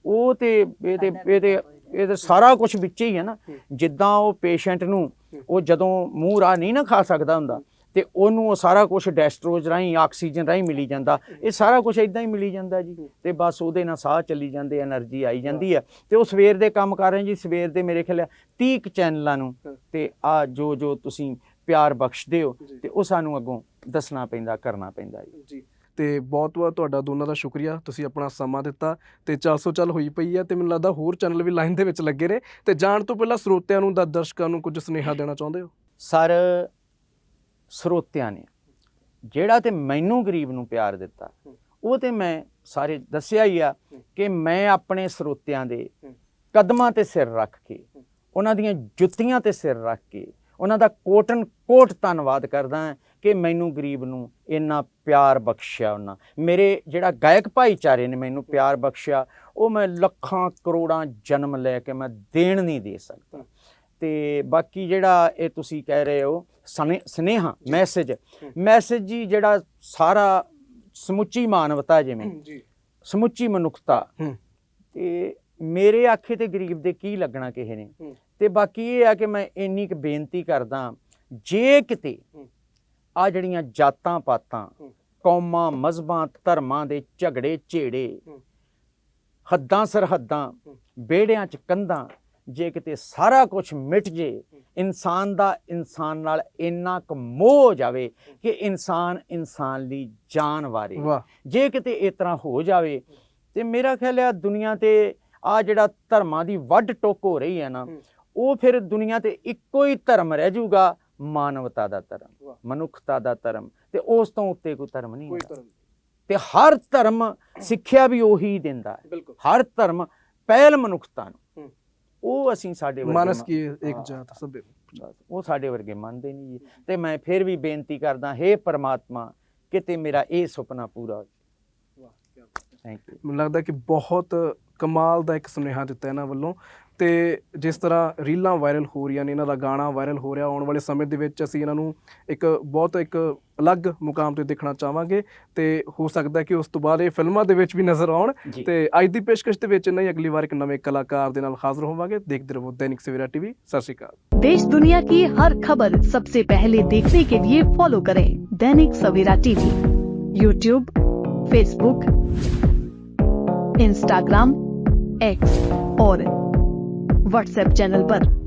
ਉਹ ਤੇ ਇਹ ਤੇ ਇਹ ਤੇ ਇਹ ਤੇ ਸਾਰਾ ਕੁਝ ਵਿੱਚ ਹੀ ਹੈ ਨਾ। ਜਿੱਦਾਂ ਉਹ ਪੇਸ਼ੈਂਟ ਨੂੰ ਉਹ ਜਦੋਂ ਮੂੰਹ ਰਾਹ ਨਹੀਂ ਨਾ ਖਾ ਸਕਦਾ ਹੁੰਦਾ ਤੇ ਉਹਨੂੰ ਉਹ ਸਾਰਾ ਕੁਝ ਡੈਸਟਰੋਜ ਰਾਹੀਂ ਆਕਸੀਜਨ ਰਾਹੀਂ ਮਿਲੀ ਜਾਂਦਾ। ਇਹ ਸਾਰਾ ਕੁਝ ਇਦਾਂ ਹੀ ਮਿਲੀ ਜਾਂਦਾ ਜੀ। ਤੇ ਬਸ ਉਹਦੇ ਨਾਲ ਸਾਹ ਚੱਲੀ ਜਾਂਦੇ એનર્ਜੀ ਆਈ ਜਾਂਦੀ ਹੈ। ਤੇ ਉਹ ਸਵੇਰ ਦੇ ਕੰਮ ਕਰ ਰਹੇ ਜੀ ਸਵੇਰ ਦੇ ਮੇਰੇ ਖਿਆਲ 30 ਚੈਨਲਾਂ ਨੂੰ। ਤੇ ਆ ਜੋ ਜੋ ਤੁਸੀਂ ਪਿਆਰ ਬਖਸ਼ਦੇ ਹੋ ਤੇ ਉਹ ਸਾਨੂੰ ਅੱਗੋਂ ਦੱਸਣਾ ਪੈਂਦਾ ਕਰਨਾ ਪੈਂਦਾ ਜੀ। ਤੇ ਬਹੁਤ ਬਹੁਤ ਤੁਹਾਡਾ ਦੋਨਾਂ ਦਾ ਸ਼ੁਕਰੀਆ, ਤੁਸੀਂ ਆਪਣਾ ਸਮਾਂ ਦਿੱਤਾ ਤੇ 400 ਚੱਲ ਹੋਈ ਪਈ ਹੈ ਤੇ ਮੈਨੂੰ ਲੱਗਦਾ ਹੋਰ ਚੈਨਲ ਵੀ ਲਾਈਨ ਦੇ ਵਿੱਚ ਲੱਗੇ ਨੇ ਤੇ ਜਾਣ ਤੋਂ ਪਹਿਲਾਂ ਸਰੋਤਿਆਂ ਨੂੰ ਦਾ ਦਰਸ਼ਕਾਂ ਨੂੰ ਕੁਝ ਸੁਨੇਹਾ ਦੇਣਾ ਚਾਹੁੰਦੇ ਹੋ? ਸਰ, ਸਰੋਤਿਆਂ ਨੇ ਜਿਹੜਾ ਤੇ ਮੈਨੂੰ ਗਰੀਬ ਨੂੰ ਪਿਆਰ ਦਿੱਤਾ, ਉਹ ਤੇ ਮੈਂ ਸਾਰੇ ਦੱਸਿਆ ਹੀ ਆ ਕਿ ਮੈਂ ਆਪਣੇ ਸਰੋਤਿਆਂ ਦੇ ਕਦਮਾਂ ਤੇ ਸਿਰ ਰੱਖ ਕੇ, ਉਹਨਾਂ ਦੀਆਂ ਜੁੱਤੀਆਂ ਤੇ ਸਿਰ ਰੱਖ ਕੇ, ਉਹਨਾਂ ਦਾ ਕੋਟਨ ਕੋਟ ਧੰਨਵਾਦ ਕਰਦਾ ਹਾਂ ਕਿ ਮੈਨੂੰ ਗਰੀਬ ਨੂੰ ਇੰਨਾ ਪਿਆਰ ਬਖਸ਼ਿਆ ਉਹਨਾਂ। ਮੇਰੇ ਜਿਹੜਾ ਗਾਇਕ ਭਾਈਚਾਰੇ ਨੇ ਮੈਨੂੰ ਪਿਆਰ ਬਖਸ਼ਿਆ ਉਹ ਮੈਂ ਲੱਖਾਂ ਕਰੋੜਾਂ ਜਨਮ ਲੈ ਕੇ ਮੈਂ ਦੇਣ ਨਹੀਂ ਦੇ ਸਕਦਾ। ਤੇ ਬਾਕੀ ਜਿਹੜਾ ਇਹ ਤੁਸੀਂ ਕਹਿ ਰਹੇ ਹੋ ਸਨੇ- ਸਨੇਹਾ ਮੈਸੇਜ। ਮੈਸੇਜ ਜੀ ਜਿਹੜਾ ਸਾਰਾ ਸਮੁੱਚੀ ਮਾਨਵਤਾ ਜਿਵੇਂ ਜੀ। ਸਮੁੱਚੀ ਮਨੁੱਖਤਾ। ਤੇ ਮੇਰੇ ਆਖੇ ਤੇ ਗਰੀਬ ਦੇ ਕੀ ਲੱਗਣਾ ਕਿਸੇ ਨੇ। ਤੇ ਬਾਕੀ ਇਹ ਆ ਕਿ ਮੈਂ ਇੰਨੀ ਕੁ ਬੇਨਤੀ ਕਰਦਾ ਜੇ ਕਿਤੇ। ਆ ਜਿਹੜੀਆਂ ਜਾਤਾਂ ਪਾਤਾਂ। ਕੌਮਾਂ ਮਜ਼ਬਾਂ ਧਰਮਾਂ ਦੇ ਝਗੜੇ ਝੇੜੇ। ਹੱਦਾਂ ਸਰਹੱਦਾਂ। ਬੇੜਿਆਂ ਚ ਕੰਧਾਂ ਜੇ ਕਿਤੇ ਸਾਰਾ ਕੁਝ ਮਿਟ ਜੇ ਇਨਸਾਨ ਦਾ ਇਨਸਾਨ ਨਾਲ ਇੰਨਾ ਕੁ ਮੋਹ ਹੋ ਜਾਵੇ ਕਿ ਇਨਸਾਨ ਇਨਸਾਨ ਲਈ ਜਾਨ ਵਾਰੇ ਜੇ ਕਿਤੇ ਇਸ ਤਰ੍ਹਾਂ ਹੋ ਜਾਵੇ ਤੇ ਮੇਰਾ ਖਿਆਲ ਹੈ ਦੁਨੀਆ ਤੇ ਆ ਜਿਹੜਾ ਧਰਮਾਂ ਦੀ ਵੱਡ ਟੋਕ ਹੋ ਰਹੀ ਹੈ ਨਾ। ਉਹ ਫਿਰ ਦੁਨੀਆ ਤੇ ਇੱਕੋ ਹੀ ਧਰਮ ਰਹਿ ਜਾਊਗਾ ਮਾਨਵਤਾ ਦਾ ਧਰਮ। ਮਨੁੱਖਤਾ ਦਾ ਧਰਮ ਤੇ ਉਸ ਤੋਂ ਉੱਤੇ ਕੋਈ ਧਰਮ ਨਹੀਂ ਕੋਈ ਤੇ ਹਰ ਧਰਮ ਸਿੱਖਿਆ ਵੀ ਉਹੀ ਦਿੰਦਾ ਹੈ। ਹਰ ਧਰਮ ਪਹਿਲ ਮਨੁੱਖਤਾ ਨੂੰ। ਉਹ ਅਸੀਂ ਸਾਡੇ ਵਰਗੇ ਮਾਨਸ ਕੀ ਇੱਕ। ਜਾਤ ਸਭੇ ਉਹ ਸਾਡੇ ਵਰਗੇ ਮੰਨਦੇ ਨਹੀਂ ਜੀ। ਤੇ ਮੈਂ ਫਿਰ ਵੀ ਬੇਨਤੀ ਕਰਦਾ ਹੇ ਪ੍ਰਮਾਤਮਾ ਕਿਤੇ ਮੇਰਾ ਇਹ ਸੁਪਨਾ ਪੂਰਾ ਹੋ ਵਾਹ ਕੀ ਥੈਂਕ ਯੂ ਮੈਨੂੰ ਲੱਗਦਾ ਕਿ ਬਹੁਤ ਕਮਾਲ ਦਾ ਇੱਕ ਸੁਨੇਹਾ ਦਿੱਤਾ ਇਹਨਾਂ ਵੱਲੋਂ। ਤੇ ਜਿਸ ਤਰ੍ਹਾਂ ਰੀਲਾਂ ਵਾਇਰਲ ਹੋ ਰਹੀਆਂ ਨੇ ਇਹਨਾਂ ਦਾ ਗਾਣਾ ਵਾਇਰਲ ਹੋ ਰਿਹਾ ਆਉਣ ਵਾਲੇ ਸਮੇਂ ਦੇ ਵਿੱਚ ਅਸੀਂ ਇਹਨਾਂ ਨੂੰ ਇੱਕ ਬਹੁਤ ਇੱਕ ਅਲੱਗ ਮੁਕਾਮ ਤੇ ਦੇਖਣਾ ਚਾਹਾਂਗੇ ਤੇ ਹੋ ਸਕਦਾ ਕਿ ਉਸ ਤੋਂ ਬਾਅਦ ਇਹ ਫਿਲਮਾਂ ਦੇ ਵਿੱਚ ਵੀ ਨਜ਼ਰ ਆਉਣ ਜੀ ਤੇ ਅੱਜ ਦੀ ਪੇਸ਼ਕਸ਼ ਦੇ ਵਿੱਚ ਨਹੀਂ ਅਗਲੀ ਵਾਰ ਇੱਕ ਨਵੇਂ ਕਲਾਕਾਰ ਦੇ ਨਾਲ ਹਾਜ਼ਰ ਹੋਵਾਂਗੇ ਦੇਖਦੇ ਰਹੋ ਦੈਨਿਕ ਸਵੇਰਾ ਟੀਵੀ ਸਤਿ ਸ਼੍ਰੀ ਅਕਾਲ देश दुनिया की हर खबर सबसे पहले देखने के लिए फॉलो करें Dainik Savera TV YouTube Facebook Instagram X और व्हाट्सएप चैनल पर।